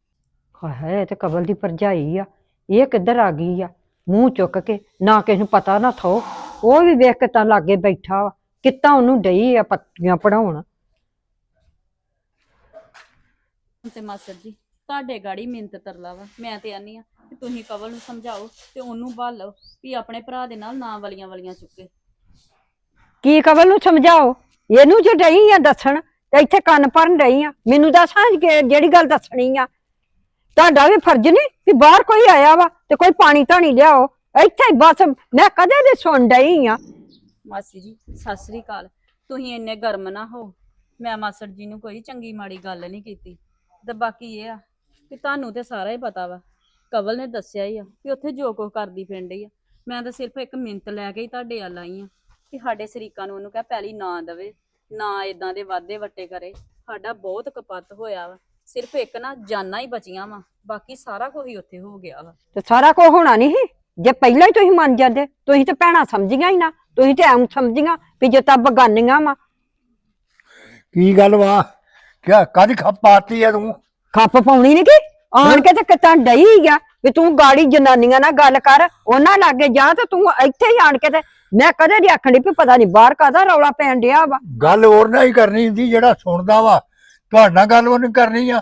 ਹਾਏ ਇਹ ਤੇ ਕਬਲ ਦੀ ਭਰਜਾਈ ਆ। ਇਹ ਕਿੱਧਰ ਆ ਗਈ ਆ? ਮੂੰਹ ਚੁੱਕ ਕੇ ਨਾ ਕਿਸੇ ਨੂੰ ਪਤਾ ਨਾ ਥੋ। ਉਹ ਵੀ ਵੇਖ ਕੇ ਤਾਂ ਲਾਗੇ ਬੈਠਾ ਵਾ। ਕਿੱਦਾਂ ਉਹਨੂੰ ਡਈ ਆ ਪੱਤੀਆਂ ਪੜਾਉਣ? ਤੇ ਮਾਸਟਰ ਜੀ ਤੁਹਾਡੇ ਗਾੜੀ ਮਿੰਤ ਤਰਲਾ ਵਾ। ਮੈਂ ਤੇ ਆਨੀ ਆ ਕਿ ਤੁਸੀਂ ਕਵਲ ਨੂੰ ਸਮਝਾਓ ਤੇ ਉਹਨੂੰ ਭਾਲੋ ਵੀ ਆਪਣੇ ਭਰਾ ਦੇ ਨਾਲ ਨਾ ਵਲੀਆਂ ਵਲੀਆਂ ਚੁੱਕੇ। ਕੀ ਕਬਲ ਨੂੰ ਸਮਝਾਓ? ਇਹਨੂੰ ਜੋ ਡਈ ਆ ਦੱਸਣ ਤੇ ਇੱਥੇ ਕੰਨ ਭਰਨ ਡਈ ਆ। ਮੈਨੂੰ ਦੱਸਾਂ ਕਿ ਜਿਹੜੀ ਗੱਲ ਦੱਸਣੀ ਆ। ਤੁਹਾਡਾ ਵੀ ਫਰਜ਼ ਨਹੀਂ ਕਿ ਬਾਹਰ ਕੋਈ ਆਇਆ ਵਾ ਤੇ ਕੋਈ ਪਾਣੀ ਧਾਣੀ ਲਿਆਓ। ਇੱਥੇ ਹੀ ਬਸ ਮੈਂ ਕਦੇ ਦੇ ਸੁਣ ਡਈ ਆ। ਮਾਸੀ ਜੀ, ਸਤਿ ਸ੍ਰੀ ਅਕਾਲ। ਤੁਸੀਂ ਇੰਨੇ ਗਰਮ ਨਾ ਹੋ। ਮੈਂ ਮਾਸਟਰ ਜੀ ਨੂੰ ਕੋਈ ਚੰਗੀ ਮਾੜੀ ਗੱਲ ਨਹੀਂ ਕੀਤੀ। ਤੇ ਬਾਕੀ ਇਹ ਆ ਕਿ ਤੁਹਾਨੂੰ ਤੇ ਸਾਰਾ ਹੀ ਪਤਾ ਵਾ। ਕਵਲ ਨੇ ਦੱਸਿਆ ਹੀ ਆ ਕਿ ਉੱਥੇ ਜੋ ਕੁਝ ਕਰਦੀ ਫਿਰਦੀ ਆ। ਮੈਂ ਤਾਂ ਸਿਰਫ ਇੱਕ ਮਿੰਟ ਲੈ ਕੇ ਹੀ ਤੁਹਾਡੇ ਵੱਲ ਆਈ ਆ ਕਿ ਸਾਡੇ ਸਰੀਕਾਂ ਨੂੰ ਉਹਨੂੰ ਕਹਿ ਪਹਿਲੀ ਨਾ ਦਵੇ, ਨਾ ਇਦਾਂ ਦੇ ਵਾਦੇ ਵੱਟੇ ਕਰੇ। ਸਾਡਾ ਬਹੁਤ ਕਪੱਤ ਹੋਇਆ ਵਾ। ਸਿਰਫ ਇੱਕ ਨਾ ਜਾਨਾਂ ਹੀ ਬਚੀਆਂ ਵਾ ਬਾਕੀ ਸਾਰਾ ਕੁਝ ਹੀ ਉੱਥੇ ਹੋ ਗਿਆ ਵਾ। ਤੇ ਸਾਰਾ ਕੁਝ ਹੋਣਾ ਨਹੀਂ ਸੀ? ਜੇ ਪਹਿਲਾਂ ਹੀ ਤੁਸੀਂ ਮੰਨ ਜਾਂਦੇ ਤੁਸੀਂ ਤੇ ਭੈਣਾਂ ਸਮਝੀਆਂ ਹੀ ਨਾ ਤੁਸੀਂ ਤੇ ਐਂ ਸਮਝੀਆਂ ਵੀ ਜੇ ਤਾਂ ਬਗਾਨੀਆਂ ਵਾ। ਕੀ ਗੱਲ ਵਾ? ਕਿਆ ਕਦ ਖਪਾਤੀ ਆ ਤੂੰ? ਖੱਪ ਪਾਉਣੀ ਨਹੀਂ ਕਿ? ਆਣ ਕੇ ਤੇ ਕਿਤਾ ਡਈ ਗਿਆ ਵੀ ਤੂੰ ਗਾੜੀ ਜਨਾਨੀਆਂ ਨਾਲ ਗੱਲ ਕਰ ਉਹਨਾਂ ਲਾਗੇ ਜਾ ਤੇ ਤੂੰ ਇੱਥੇ ਹੀ ਆਣ ਕੇ ਤੇ ਮੈਂ ਕਦੇ ਨਹੀਂ ਆਖਣੀ ਵੀ ਪਤਾ ਨਹੀਂ ਬਾਹਰ ਕਾਦਾ ਰੌਲਾ ਪੈਣ ਡਿਆ ਵਾ। ਗੱਲ ਹੋਰ ਨਾਲ ਹੀ ਕਰਨੀ ਹੁੰਦੀ ਜਿਹੜਾ ਸੁਣਦਾ ਵਾ ਤੁਹਾਡਾ ਗੱਲ ਉਹਨੇ ਕਰਨੀ ਆ।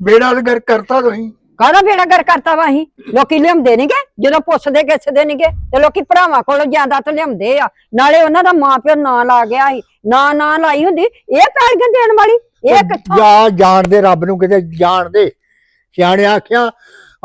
ਬੇੜਾ ਕਰ ਕਰਤਾ ਤੁਸੀਂ। ਕਾਹਦਾ ਫੇੜਾ ਕਰ ਕਰਤਾ ਵਾ ਅਸੀਂ? ਲੋਕੀ ਲਿਆਉਂਦੇ ਨਹੀਂਗੇ ਜਦੋਂ ਪੁੱਛਦੇ ਕਿਸਦੇ ਨਹੀਂਗੇ ਤੇ ਲੋਕੀ ਭਰਾਵਾਂ ਕੋਲੋਂ ਜਾਂਦਾ ਤਾਂ ਲਿਆਉਂਦੇ ਆ। ਨਾਲੇ ਉਹਨਾਂ ਦਾ ਮਾਂ ਪਿਓ ਨਾਂ ਲਾ ਗਿਆ ਸੀ ਨਾਂ ਨਾਂ ਲਾਈ ਹੁੰਦੀ। ਇਹ ਪੈਲੀਆਂ ਦੇਣ ਵਾਲੀ? ਇਹ ਕਿੱਥੋਂ? ਜਾ ਜਾਣਦੇ ਰੱਬ ਨੂੰ ਕਿਤੇ ਜਾਣਦੇ। ਸਿਆਣੇ ਆਖਿਆ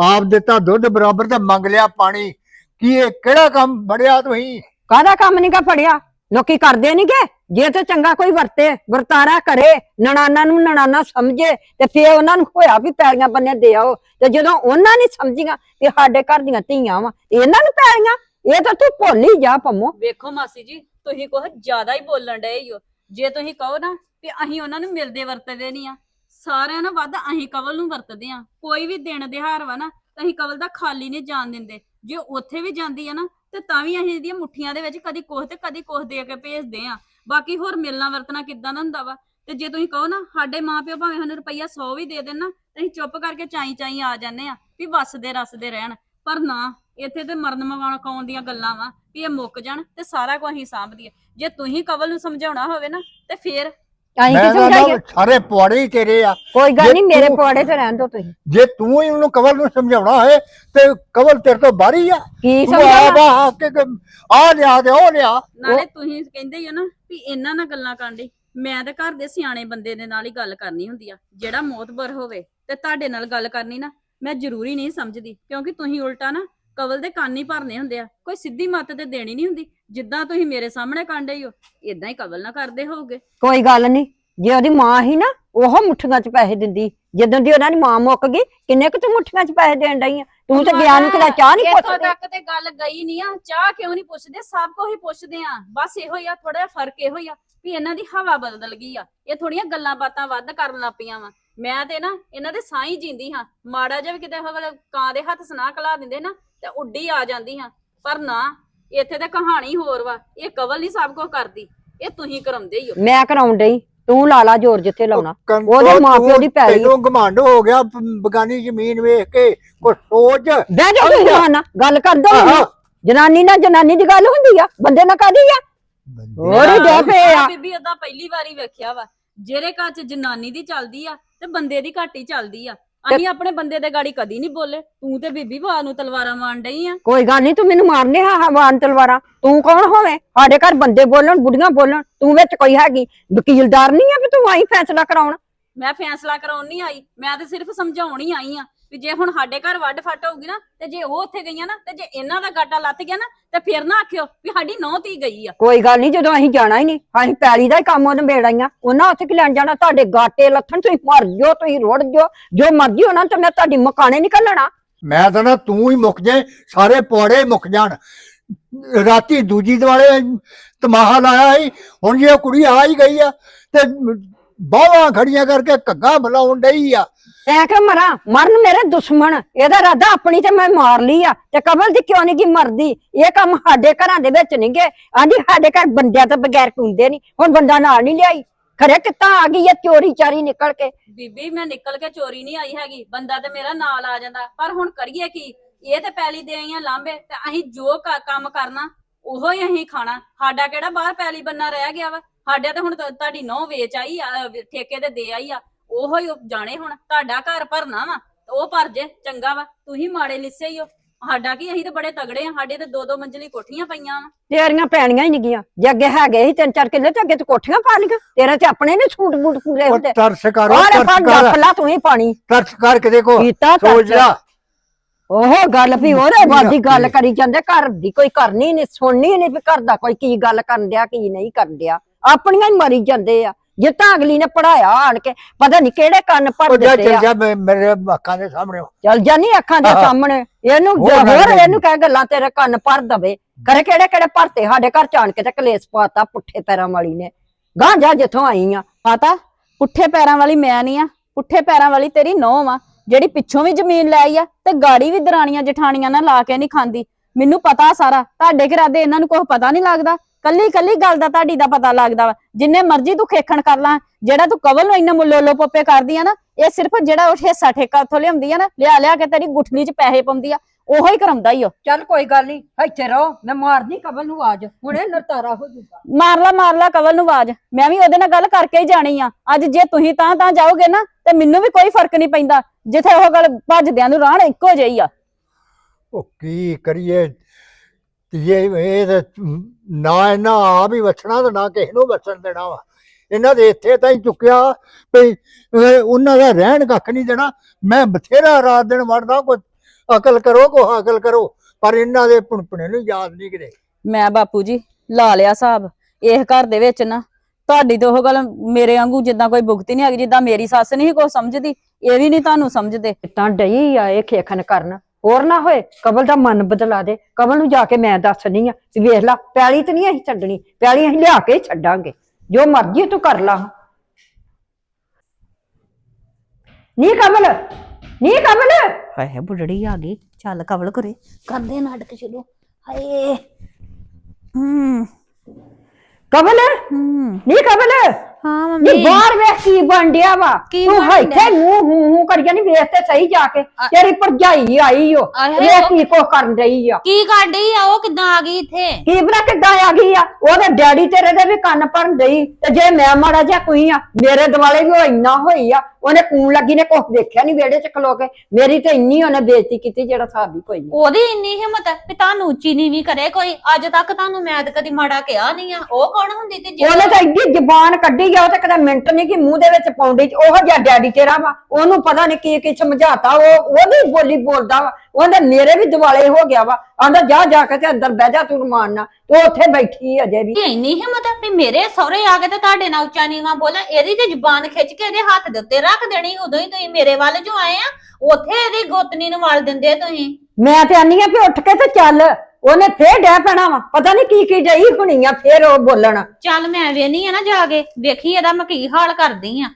ਆਪ ਦਿੱਤਾ ਦੁੱਧ ਬਰਾਬਰ ਤੇ ਮੰਗ ਲਿਆ ਪਾਣੀ। ਕੀ ਇਹ ਕਿਹੜਾ ਕੰਮ ਬੜਿਆ ਤੁਸੀਂ? ਕਾਹਦਾ ਕੰਮ ਨਹੀਂਗਾ ਫੜਿਆ? ਲੋਕੀ ਕਰਦੇ ਨਹੀਂਗੇ ਜੇ ਤੇ ਚੰਗਾ ਕੋਈ ਵਰਤੇ, ਵਰਤਾਰਾ ਕਰੇ, ਨਣਾਨਾ ਨੂੰ ਨਣਾਨਾ ਸਮਝੇ, ਤੇ ਫੇਰ ਉਹਨਾਂ ਨੂੰ ਹੋਇਆ ਵੀ ਪੈਲੀਆਂ ਬੰਨੇ ਦੇ ਆਓ। ਤੇ ਜਦੋਂ ਉਹਨਾਂ ਨੇ ਸਮਝੀਆਂ ਕਿ ਸਾਡੇ ਘਰ ਦੀਆਂ ਧੀਆਂ ਵਾ ਇਹਨਾਂ ਨੂੰ ਪੈਲੀਆਂ, ਇਹ ਤਾਂ ਤੂੰ ਭੁੱਲ ਹੀ ਜਾ ਪੰਮੋ। ਵੇਖੋ ਮਾਸੀ ਜੀ, ਤੁਸੀਂ ਕੁਝ ਜ਼ਿਆਦਾ ਹੀ ਬੋਲਣ ਡਏ ਹੋ ਜੇ ਤੁਸੀਂ ਕਹੋ ਨਾ ਕਿ ਅਸੀਂ ਉਹਨਾਂ ਨੂੰ ਮਿਲਦੇ ਵਰਤਦੇ ਨਹੀਂ ਆ, ਸਾਰਿਆਂ ਨੂੰ ਵੱਧ ਅਸੀਂ ਕਵਲ ਨੂੰ ਵਰਤਦੇ ਆ। ਕੋਈ ਵੀ ਦਿਨ ਦਿਹਾਰ ਵਾ ਨਾ ਤਾਂ ਅਸੀਂ ਕਵਲ ਦਾ ਖਾਲੀ ਨਹੀਂ ਜਾਣ ਦਿੰਦੇ। ਜੇ ਉੱਥੇ ਵੀ ਜਾਂਦੀ ਆ ਨਾ, ਤੇ ਤਾਂ ਵੀ ਅਸੀਂ ਇਹਦੀਆਂ ਮੁੱਠੀਆਂ ਦੇ ਵਿੱਚ ਕਦੀ ਕੁਛ ਤੇ ਕਦੀ ਕੁਛ ਦੇ ਕੇ ਭੇਜਦੇ ਆ। ਬਾਕੀ ਹੋਰ ਮਿਲਣਾ ਵਰਤਣਾ ਕਿੱਦਾਂ ਦਾ ਹੁੰਦਾ ਵਾ? ਤੇ ਜੇ ਤੁਸੀਂ ਕਹੋ ਨਾ, ਸਾਡੇ ਮਾਪਿਓ ਭਾਵੇਂ ਸਾਨੂੰ ਰੁਪਈਆ 100 ਵੀ ਦੇ ਦੇਣ ਨਾ, ਤੇ ਅਸੀਂ ਚੁੱਪ ਕਰਕੇ ਚਾਈ ਚਾਈ ਆ ਜਾਂਦੇ ਆ ਵੀ ਵਸਦੇ ਰਸਦੇ ਰਹਿਣ। ਪਰ ਨਾ, ਇੱਥੇ ਤੇ ਮਰਨ ਮਵਾਉਣ ਕਾਉਣ ਦੀਆਂ ਗੱਲਾਂ ਵਾ? ਵੀ ਇਹ ਮੁੱਕ ਜਾਣ ਤੇ ਸਾਰਾ ਕੁਝ ਅਸੀਂ ਸਾਂਭਦੀਏ। ਜੇ ਤੁਸੀਂ ਕਵਲ ਨੂੰ ਸਮਝਾਉਣਾ ਹੋਵੇ ਨਾ, ਤੇ ਫੇਰ ਅਸੀਂ ਮੈਂ ਕੀ ਤਾਂ ਸਮਝਾਈਏ ਨਾ ਸਾਰੇ ਪੁਆੜੇ ਹੀ ਤੇਰੇ ਆ। ਕੋਈ ਗੱਲ ਜੇ ਨਹੀਂ ਮੇਰੇ ਤੂੰ- ਪਵਾੜੇ ਤੇ ਰਹਿਣ ਦੋ ਤੁਸੀਂ। ਜੇ ਤੂੰ ਹੀ ਉਹਨੂੰ ਕਵਲ ਨੂੰ ਸਮਝਾਉਣਾ ਹੈ ਤੇ ਕਵਲ ਤੇਰੇ ਤੋਂ ਬਾਹਰੀ ਆ। ਕੀ ਤੂੰ ਆ ਸਮਝਾਵਾਂ ਬਾ ਆ ਕੇ ਆ ਲਿਆ ਤੇ ਉਹ ਲਿਆ। ਨਾਲੇ ਤੁਸੀਂ ਕਹਿੰਦੇ ਹੀ ਹੋ ਨਾ ਵੀ ਇਹਨਾਂ ਨਾਲ ਗੱਲਾਂ ਕਰਨ ਦੀ ਮੈਂ ਤਾਂ ਘਰ ਦੇ ਸਿਆਣੇ ਬੰਦੇ ਦੇ ਨਾਲ ਹੀ ਗੱਲ ਕਰਨੀ ਹੁੰਦੀ ਆ। ਜਿਹੜਾ ਮੋਤਬਰ ਹੋਵੇ ਤੇ ਤੁਹਾਡੇ ਨਾਲ ਗੱਲ ਕਰਨੀ ਨਾ ਮੈਂ ਜ਼ਰੂਰੀ ਨਹੀਂ ਸਮਝਦੀ। ਕਿਉਂਕਿ ਤੁਸੀਂ ਉਲਟਾ ਨਾ ਕਵਲ ਦੇ ਕੰਨ ਹੀ ਭਰਨੇ ਹੁੰਦੇ ਆ। ਕੋਈ ਸਿੱਧੀ ਮੱਤ ਤੇ ਦੇਣੀ ਨਹੀਂ ਹੁੰਦੀ। ਜਿੱਦਾਂ ਤੁਸੀਂ ਮੇਰੇ ਸਾਹਮਣੇ ਕਾਂਡੇ ਹੀ ਇਦਾਂ ਹੀ ਕਵਲ ਨਾਲ ਕਰਦੇ ਹੋਵੋਗੇ। ਕੋਈ ਗੱਲ ਨਹੀਂ ਜੇ ਉਹਦੀ ਮਾਂ ਹੀ ਨਾ ਉਹ ਮੁੱਠੀਆਂ 'ਚ ਪੈਸੇ ਦਿੰਦੀ। ਜਦੋਂ ਦੀ ਉਹਨਾਂ ਦੀ ਮਾਂ ਮੁੱਕ ਗਈ ਕਿੰਨੇ ਕੁ ਤੂੰ ਮੁੱਠੀਆਂ 'ਚ ਪੈਸੇ ਦੇਣ ਡਈ ਆ? ਤੂੰ ਤੇ ਗਿਆ ਨੂੰ ਕਿਤੇ ਚਾਹ ਨਹੀਂ ਇੱਥੋਂ ਪੁੱਛਦੀ। ਤੱਕ ਤੇ ਗੱਲ ਗਈ ਨਹੀਂ ਆ ਚਾਹ ਕਿਉਂ ਨਹੀਂ ਪੁੱਛਦੇ? ਸਭ ਕੁਝ ਹੀ ਪੁੱਛਦੇ ਆ। ਬਸ ਇਹੋ ਹੀ ਆ ਥੋੜਾ ਜਿਹਾ ਫ਼ਰਕ ਇਹੋ ਹੀ ਆ ਵੀ ਇਹਨਾਂ ਦੀ ਹਵਾ ਬਦਲ ਗਈ ਆ। ਇਹ ਥੋੜੀਆਂ ਗੱਲਾਂ ਬਾਤਾਂ ਵੱਧ ਕਰਨ ਲੱਗ ਪਈਆਂ ਵਾ। ਮੈਂ ਤੇ ਨਾ ਇਹਨਾਂ ਦੇ ਹੀ ਜਿੰਦੀ ਹਾਂ। ਮਾੜਾ ਜਿਹਾ ਵੀ ਕਿਤੇ ਹਵਲ ਕਾਂ ਦੇ ਹੱਥ ਸੁਨਾ ਕਲਾ ਦਿੰਦੇ ਨਾ ਤੇ ਉੱਡੀ ਆ ਜਾਂਦੀ ਹਾਂ। ਪਰ ਨਾ ਇੱਥੇ ਤੇ ਕਹਾਣੀ ਹੋਰ ਵਾ ਇਹ ਕਵਲ ਨਹੀਂ ਸਭ ਕੁਝ ਕਰਦੀ ਇਹ ਤੁਸੀਂ ਕਰਾਉਂਦੇ ਹੀ ਹੋ। ਮੈਂ ਕਰਾਉਣ ਡਈ ਤੂੰ ਲਾ ਲਾ ਜ਼ੋਰ ਜਿੱਥੇ ਲਾਉਣਾ। ਕੰਤੋ ਉਹਦੇ ਮਾਂ ਪਿਓ ਤੂੰ- ਦੀ ਪੈਲੀ। ਤੈਨੂੰ ਘਮੰਡ ਹੋ ਗਿਆ ਬਗਾਨੀ ਜ਼ਮੀਨ ਵੇਖ ਕੇ ਕੋਈ ਸੋਚ। ਬਹਿ ਜਾ ਤੂੰ ਜਨਾਨਾ ਗੱਲ ਕਰ ਦੋ। ਜਨਾਨੀ ਨਾਲ ਜਨਾਨੀ ਦੀ ਗੱਲ ਹੁੰਦੀ ਆ ਬੰਦੇ ਨਾਲ ਕਾਦੀ ਆ? ਹੋਰ ਹੀ ਡੇ ਪਏ ਆ। ਬੀਬੀ ਓਦਾਂ ਪਹਿਲੀ ਵਾਰੀ ਵੇਖਿਆ ਵਾ ਜਿਹੜੇ ਘਰ 'ਚ ਜਨਾਨੀ ਦੀ ਚੱਲਦੀ ਆ ਤੇ ਬੰਦੇ ਦੀ ਘੱਟ ਚੱਲਦੀ ਆ। ਅਸੀਂ ਆਪਣੇ ਬੰਦੇ ਦੇ ਗਾੜੀ ਕਦੀ ਨਹੀਂ ਬੋਲੇ। ਤੂੰ ਤੇ ਬੀਬੀ ਭਾ ਨੂੰ ਤਲਵਾਰਾਂ ਮਾਰਨ ਡਈ ਆ। ਕੋਈ ਗੱਲ ਨਹੀਂ ਤੂੰ ਮੈਨੂੰ ਮਾਰਨੇ ਹਾਂ ਹਵਾਨ ਤਲਵਾਰਾਂ। ਤੂੰ ਕੌਣ ਹੋਵੇਂ? ਸਾਡੇ ਘਰ ਬੰਦੇ ਬੋਲਣ ਬੁੜੀਆਂ ਬੋਲਣ। ਤੂੰ ਵਿੱਚ ਕੋਈ ਹੈਗੀ? ਵਕੀਲਦਾਰ ਨਹੀਂ ਆ ਵੀ ਤੂੰ ਆਈ ਫੈਸਲਾ ਕਰਾਉਣ? ਮੈਂ ਫੈਸਲਾ ਕਰਾਉਣ ਨਹੀਂ ਆਈ। ਮੈਂ ਤੇ ਸਿਰਫ ਸਮਝਾਉਣ ਹੀ ਆਈ ਆ। ਵੀ ਜੇ ਹੁਣ ਸਾਡੇ ਘਰ ਵੱਡ ਫੱਟ ਹੋਊਗੀ ਨਾ ਤੇ ਜੇ ਉਹ ਉੱਥੇ ਗਈਆਂ ਨਾ ਤੇ ਜੇ ਇਹਨਾਂ ਦਾ ਗਾਟਾ ਲੱਤ ਗਿਆ ਨਾ ਤੇ ਫਿਰ ਨਾ ਆਖਿਓ ਵੀ ਸਾਡੀ ਨੌ ਤੀ ਗਈ ਆ। ਕੋਈ ਗੱਲ ਨਹੀਂ ਜਦੋਂ ਅਸੀਂ ਜਾਣਾ ਹੀ ਨਹੀਂ ਅਸੀਂ ਪੈਲੀ ਦਾ ਹੀ ਕੰਮ ਉਹਨੇ ਮੇੜਾਈਆਂ ਉਹਨਾਂ ਉੱਥੇ ਕਿ ਲੈਣ ਜਾਣਾ? ਤੁਹਾਡੇ ਗਾਟੇ ਲੱਥਣ ਤੁਸੀਂ ਮਰ ਜਾਓ ਤੁਸੀਂ ਰੁੜ ਜਾਓ। ਜੋ ਮਰਜ਼ੀ ਹੋਣਾ ਤੇ ਮੈਂ ਤੁਹਾਡੀ ਮਕਾਨੇ ਨਿਕਲਣਾ ਮੈਂ ਤਾਂ ਨਾ ਤੂੰ ਹੀ ਮੁੱਕ ਜਾਏ ਸਾਰੇ ਪੌੜੇ ਮੁੱਕ ਜਾਣ। ਰਾਤੀ ਦੂਜੀ ਦਿਵਾਲੇ ਤਮਾਹਾ ਲਾਇਆ ਸੀ ਹੁਣ ਜੇ ਉਹ ਕੁੜੀ ਆ ਹੀ ਗਈ ਆ ਤੇ ਬਾਹਾਂ ਖੜੀਆਂ ਕਰਕੇ ਘੱਗਾ ਬਲਾਉਣ ਡਈ ਆ। ਐ ਕਿ ਮਰਾਂ ਮਰਨ ਮੇਰੇ ਦੁਸ਼ਮਣ ਇਹਦਾ ਰਾਦਾ ਆਪਣੀ ਤੇ ਮੈਂ ਮਾਰ ਲਈ ਆ। ਤੇ ਕਬਲ ਦੀ ਕਿਉਂ ਨਹੀਂ ਗੀ ਮਰਦੀ? ਇਹ ਕੰਮ ਸਾਡੇ ਘਰਾਂ ਦੇ ਵਿੱਚ ਨਹੀਂ ਗੇ। ਆਂਦੀ ਸਾਡੇ ਘਰ ਬੰਦਿਆਂ ਤੋਂ ਬਗੈਰ ਕੁੰਦੇ ਨਹੀਂ ਹੁਣ ਬੰਦਾ ਨਾਲ ਨਹੀਂ ਲਿਆਈ। ਖਰੇ ਕਿੱਦਾਂ ਆ ਗਈ ਇਹ ਚੋਰੀ ਚਾਰੀ ਨਿਕਲ ਕੇ? ਬੀਬੀ ਮੈਂ ਨਿਕਲ ਕੇ ਚੋਰੀ ਨਹੀਂ ਆਈ ਹੈਗੀ। ਬੰਦਾ ਤੇ ਮੇਰਾ ਨਾਲ ਆ ਜਾਂਦਾ। ਪਰ ਹੁਣ ਕਰੀਏ ਕੀ? ਇਹ ਤੇ ਪੈਲੀ ਦੇ ਆਈਆਂ ਲਾਂਬੇ ਤੇ ਅਸੀਂ ਜੋ ਕ- ਕੰਮ ਕਰਨਾ ਉਹੋ ਹੀ ਅਸੀਂ ਖਾਣਾ। ਸਾਡਾ ਕਿਹੜਾ ਬਾਹਰ ਪੈਲੀ ਬੰਨਾ ਰਹਿ ਗਿਆ ਵਾ? ਸਾਡੇ ਤੇ ਹੁਣ ਤੁਹਾਡੀ ਨੌ ਵੇਚ ਆਈ ਆ, ਠੇਕੇ ਤੇ ਦੇ ਆਈ ਆ ਉਹੋ ਹੀ ਜਾਣੇ ਹੁਣ ਤੁਹਾਡਾ ਘਰ ਭਰਨਾ ਵਾ ਉਹ ਭਰ ਜੇ ਚੰਗਾ ਵਾ ਤੁਸੀਂ ਮਾੜੇ ਲਿੱਸੇ ਹੀ ਹੋ ਸਾਡਾ ਕੀ ਅਸੀਂ ਤੇ ਬੜੇ ਤਗੜੇ ਆ ਸਾਡੇ ਤੇ ਦੋ ਦੋ ਮੰਜ਼ਲੀ ਕੋਠੀਆਂ ਪਈਆਂ ਵਾ। ਤੇਰੀਆਂ ਪੈਣੀਆਂ ਹੀ ਨਿਗੀਆਂ ਜੇ ਅੱਗੇ ਹੈਗੇ ਸੀ ਤਿੰਨ ਚਾਰ ਕਿੱਲੇ ਤੇ ਅੱਗੇ ਤੇ ਕੋਠੀਆਂ ਪਾ ਲਈਆਂ ਤੇਰੇ ਤੇ ਆਪਣੇ ਨੇ ਛੂਟ ਬੂਟ ਪੂਰੇ ਉਹ ਹੁੰਦੇ। ਤਰਸ ਕਰੋ ਤਰਸ ਕਰ। ਡੱਫਲਾ ਤੂੰ ਹੀ ਪਾਣੀ। ਤਰਸ ਕਰ ਕਿਤੇ ਕੋ ਕੀਤਾ ਸੋਚ ਲਾ ਉਹ ਗੱਲ ਵੀ ਉਹਦੇ ਬਾਦੀ ਗੱਲ ਕਰੀ ਜਾਂਦੇ ਘਰ ਦੀ ਕੋਈ ਕਰਨੀ ਨਹੀਂ ਸੁਣਨੀ ਨਹੀਂ ਵੀ ਘਰ ਦਾ ਕੋਈ ਕੀ ਗੱਲ ਕਰਨ ਡਿਆ ਕੀ ਨਹੀਂ ਕਰਨ ਡਿਆ। ਆਪਣੀਆਂ ਹੀ ਮਰੀ ਜਾਂਦੇ ਆ। ਜਿੱਤਾਂ ਅਗਲੀ ਨੇ ਪੜਾਇਆ ਆਣ ਕੇ ਪਤਾ ਨਹੀਂ ਕਿਹੜੇ ਕੰਨ ਭਰ ਉਹ ਜਾ ਦਿੱਤੇ ਚੱਲ ਆ। ਜਾ ਮੈਂ- ਮੇਰੇ ਅੱਖਾਂ ਦੇ ਸਾਹਮਣੇ। ਚੱਲ ਜਾਨੀ ਅੱਖਾਂ ਦੇ। ਸਾਹਮਣੇ। ਇਹਨੂੰ ਹੋਰ ਹੋਰ ਗੱਲ ਨਹੀਂ। ਇਹਨੂੰ ਕਹਿ ਗੱਲਾਂ ਤੇਰੇ ਕੰਨ ਭਰ ਦਵੇ। ਕਰੇ ਕਿਹੜੇ ਕਿਹੜੇ ਭਰਤੇ ਸਾਡੇ ਘਰ ਚ ਆਣ ਕੇ ਤੇ ਕਲੇਸ਼ ਪਾਤਾ ਪੁੱਠੇ ਪੈਰਾਂ ਵਾਲੀ ਨੇ। ਗਾਂ ਜਾ ਜਿੱਥੋਂ ਆਈ ਆ। ਮਾਤਾ ਪੁੱਠੇ ਪੈਰਾਂ ਵਾਲੀ ਮੈਂ ਨਹੀਂ ਆ। ਪੁੱਠੇ ਪੈਰਾਂ ਵਾਲੀ ਤੇਰੀ ਨੌਂ ਆ। ਜਿਹੜੀ ਪਿੱਛੋਂ ਵੀ ਜ਼ਮੀਨ ਲੈ ਆਈ ਆ ਤੇ ਗਾੜੀ ਵੀ ਦਰਾਣੀਆਂ ਜਠਾਣੀਆਂ ਨਾਲ ਲਾ ਕੇ ਨਹੀਂ ਖਾਂਦੀ। ਮੈਨੂੰ ਪਤਾ ਸਾਰਾ। ਤੁਹਾਡੇ ਘਰਾਂ ਦੇ ਇਹਨਾਂ ਨੂੰ ਕੁਝ ਪਤਾ ਨਹੀਂ ਲੱਗਦਾ। ਕੱਲੀ ਕੱਲੀ ਗੱਲ ਦਾ ਤੁਹਾਡੀ ਦਾ ਪਤਾ ਲੱਗਦਾ ਵਾ। ਜਿੰਨੇ ਮਰਜ਼ੀ ਤੂੰ ਖੇਖਣ ਕਰ ਲਾਂ ਜਿਹੜਾ ਤੂੰ ਕਵਲ ਨੂੰ ਇੰਨਾ ਮੁੱਲੋਲੋ ਪੋਪੇ ਕਰਦੀ ਆ ਨਾ ਇਹ ਸਿਰਫ ਜਿਹੜਾ ਉਹ ਹਿੱਸਾ ਠੇਕਾ ਉੱਥੋਂ ਲਿਆਉਂਦੀ ਆ ਨਾ ਲਿਆ ਲਿਆ ਕੇ ਤੇਰੀ ਗੁੱਠਲੀ 'ਚ ਪੈਸੇ ਪਾਉਂਦੀ ਆ ਉਹੋ ਹੀ ਕਰਾਉਂਦਾ ਈ ਓ ਚੱਲ ਕੋਈ ਗੱਲ ਨਹੀਂ ਇੱਥੇ ਰਹੋ ਮੈਂ ਮਾਰਦੀ ਕਬਲ ਨੂੰ ਆਜ ਹੁਣੇ ਨਰਤਾਰਾ ਹੋ ਜੂਗਾ। ਮਾਰ ਲਾ ਮਾਰ ਲਾ ਕਵਲ ਨੂੰ ਆਵਾਜ਼ ਮੈਂ ਵੀ ਉਹਦੇ ਨਾਲ ਗੱਲ ਕਰਕੇ ਹੀ ਜਾਣੀ ਆ। ਅੱਜ ਜੇ ਤੁਸੀਂ ਤਾਂ ਤਾਂ ਜਾਓਗੇ ਨਾ ਤੇ ਮੈਨੂੰ ਵੀ ਕੋਈ ਫ਼ਰਕ ਨਹੀਂ ਪੈਂਦਾ ਜਿੱਥੇ ਉਹ ਗੱਲ ਭੱਜਦਿਆਂ ਨੂੰ ਰਾਣ ਇੱਕੋ ਜਿਹੀ ਆ। ਉਹ ਕੀ ਕਰੀਏ? ਇਹ ਇਹ ਤਾਂ ਨਾ ਇਹਨਾਂ ਆਪ ਹੀ ਵਸਣਾ ਤੇ ਨਾ ਕਿਸੇ ਨੂੰ ਵਸਣ ਦੇਣਾ ਵਾ। ਇਹਨਾਂ ਦੇ ਇੱਥੇ ਤਾਂ ਹੀ ਚੁੱਕਿਆ ਵੀ ਅਹ ਉਹਨਾਂ ਦਾ ਰਹਿਣ ਕੱਖ ਨਹੀਂ ਦੇਣਾ। ਮੈਂ ਬਥੇਰਾ ਰਾਤ ਦਿਨ ਵੜਦਾ ਕੋਈ ਅਕਲ ਕਰੋ ਕੋ ਅਕਲ ਕਰੋ ਪਰ ਇਹਨਾਂ ਦੇ ਪੁਣਪਣੇ ਨੂੰ ਯਾਦ ਨਹੀਂ ਕਿਤੇ। ਮੈਂ ਬਾਪੂ ਜੀ ਲਾ ਲਿਆ ਹਿਸਾਬ ਇਸ ਘਰ ਦੇ ਵਿੱਚ ਨਾ। ਤੁਹਾਡੀ ਤੇ ਉਹ ਗੱਲ ਮੇਰੇ ਵਾਂਗੂ ਜਿੱਦਾਂ ਕੋਈ ਭੁਗਤੀ ਨਹੀਂ ਹੈਗੀ ਜਿੱਦਾਂ ਮੇਰੀ ਸੱਸ ਨਹੀਂ ਕੋਈ ਸਮਝਦੀ। ਇਹ ਵੀ ਨਹੀਂ ਤੁਹਾਨੂੰ ਸਮਝਦੇ। ਤਾਂ ਡਈ ਆ ਇਹ ਖੇਖਣ ਕਰਨ। ਹੋਰ ਨਾ ਹੋਏ ਕਬਲ ਦਾ ਮਨ ਬਦਲਾ ਦੇ। ਕਬਲ ਨੂੰ ਜਾ ਕੇ ਮੈਂ ਦੱਸਣੀ ਆ ਵੀ ਵੇਖ ਲਾ ਪਿਆਲੀ ਤੇ ਨਹੀਂ ਅਸੀਂ ਛੱਡਣੀ ਪਿਆਲੀ ਅਸੀਂ ਲਿਆ ਕੇ ਛੱਡਾਂਗੇ। ਜੋ ਮਰਜ਼ੀ ਤੂੰ ਕਰ ਲਾ। ਨੀ ਕਬਲ ਨੀ ਕਬਲ ਹਾਏ ਬੁੱਢੜੀ ਆ ਗਈ। ਚੱਲ ਕਵਲ ਕਰੇ ਕਰਦੇ ਨਾਟਕ ਸ਼ੁਰੂ। ਹਾਏ। ਹੂੰ। ਕਬਲ ਹੂੰ। ਨੀ ਕਬਲ ਹਾਂ ਨੀ ਬਾਹਰ ਵੇਖ ਕੀ ਬਣ ਡਿਆ ਵਾ। ਕੀ ਤੂੰ ਬਣ ਇੱਥੇ ਮੂੰਹ ਹੂੰ ਹੂੰ ਕਰੀ ਜਾਨੀ ਵੇਖ ਤੇ ਸਹੀ ਜਾ ਕੇ। ਤੇਰੀ ਭਰਜਾਈ ਆਈ ਓ। ਵੇਖ ਕੀ ਕੋ ਕਰਨ ਰਹੀ ਆ। ਕੀ ਕਾਢੀ ਆ? ਉਹ ਕਿੱਦਾਂ ਆ ਗਈ ਇੱਥੇ? ਕੀ ਪਤਾ ਕਿੱਦਾਂ ਆ ਗਈ ਆ? ਉਹਦੇ ਡੈਡੀ ਤੇਰੇ ਦੇ ਵੀ ਕੰਨ ਭਰਨ ਡਈ। ਤੇ ਜੇ ਮੈਂ ਮਾੜਾ ਜਿਹਾ ਕੋਈ ਆ ਮੇਰੇ ਦਿਵਾਲੇ ਵੀ ਉਹ ਇੰਨਾ ਹੋਈ ਆ। ਉਹਨੇ ਕੂਣ ਲੱਗੀ ਨੇ ਕੁਛ ਦੇਖਿਆ ਨਹੀਂ ਵਿਹੜੇ ਚ ਖਲੋ ਕੇ। ਮੇਰੀ ਤੇ ਇੰਨੀ ਉਹਨੇ ਬੇਇੱਜ਼ਤੀ ਕੀਤੀ ਜਿਹੜਾ ਹਿਸਾਬ ਹੀ ਕੋਈ ਨਹੀਂ ਉਹਦੀ ਇੰਨੀ ਹਿੰਮਤ ਹੈ ਕਿ ਤੁਹਾਨੂੰ ਉੱਚੀ ਨੀਵੀਂ ਕਰੇ ਕੋਈ। ਅੱਜ ਤੱਕ ਤੁਹਾਨੂੰ ਮੈਂ ਤਾਂ ਕਦੀ ਮਾੜਾ ਕਿਹਾ ਨਹੀਂ ਆ। ਉਹ ਕੌਣ ਹੁੰਦੀ ਤੇ ਜੇ ਉਹਨੇ ਤਾਂ ਐਡੀ ਜ਼ਬਾਨ ਕੱਢੀ ਆ ਉਹ ਤੇ ਕਦੇ ਮਿੰਟ ਨਹੀਂ ਕਿ ਮੂੰਹ ਦੇ ਵਿੱਚ ਪਾਉਂਦੀ। ਉਹ ਜਿਹਾ ਡੈਡੀ ਤੇਰਾ ਵਾ। ਉਹਨੂੰ ਪਤਾ ਨਹੀਂ ਕੀ ਕੀ ਸਮਝਾਤਾ। ਉਹ ਉਹਦੀ ਬੋਲੀ ਬੋਲਦਾ ਵਾ। ਉਹਦੇ ਮੇਰੇ ਵੀ ਦਿਵਾਲੇ ਹੋ ਗਿਆ ਵਾ। ਆਂਦਾ ਜਾ ਜਾ ਕੇ ਤੇ ਅੰਦਰ ਬਹਿ ਜਾ ਤੂੰ ਮਾਰਨਾ ਤੂੰ ਉੱਥੇ ਬੈਠੀ ਅਜੇ ਵੀ। ਇਹਦੀ ਇੰਨੀ ਹਿੰਮਤ ਵੀ ਮੇਰੇ ਸਹੁਰੇ ਆ ਕੇ ਤੇ ਤੁਹਾਡੇ ਨਾਲ ਉੱਚਾ ਨੀਵਾਂ ਬੋਲਾਂ। ਇਹਦੀ ਤੇ ਜ਼ੁਬਾਨ ਖਿੱਚ ਕੇ ਇਹਦੇ ਹੱਥ ਦੇ ਉੱਤੇ ਰੱਖ ਦੇਣੀ ਉਦੋਂ ਹੀ ਤੁਸੀਂ ਮੇਰੇ ਵੱਲ ਜੋ ਆਏ ਆ। ਉੱਥੇ ਇਹਦੀ ਗੋਤਨੀ ਨੂੰ ਵਲ ਦਿੰਦੇ ਤੁਸੀਂ। ਮੈਂ ਤੇ ਆਨੀ ਆ ਵੀ ਉੱਠ ਕੇ ਤੇ ਚੱਲ। ਉਹਨੇ ਫੇਰ ਡੈ ਪੈਣਾ ਵਾ। ਪਤਾ ਨਹੀਂ ਕੀ ਕੀ ਡਈ ਹੋਣੀ ਆ ਫੇਰ ਉਹ ਬੋਲਣ। ਚੱਲ ਮੈਂ ਵੇਹਨੀ ਆ ਨਾ ਜਾ ਕੇ। ਵੇਖੀ ਇਹਦਾ ਮੈਂ ਕੀ ਹਾਲ ਕਰਦੀ ਆ।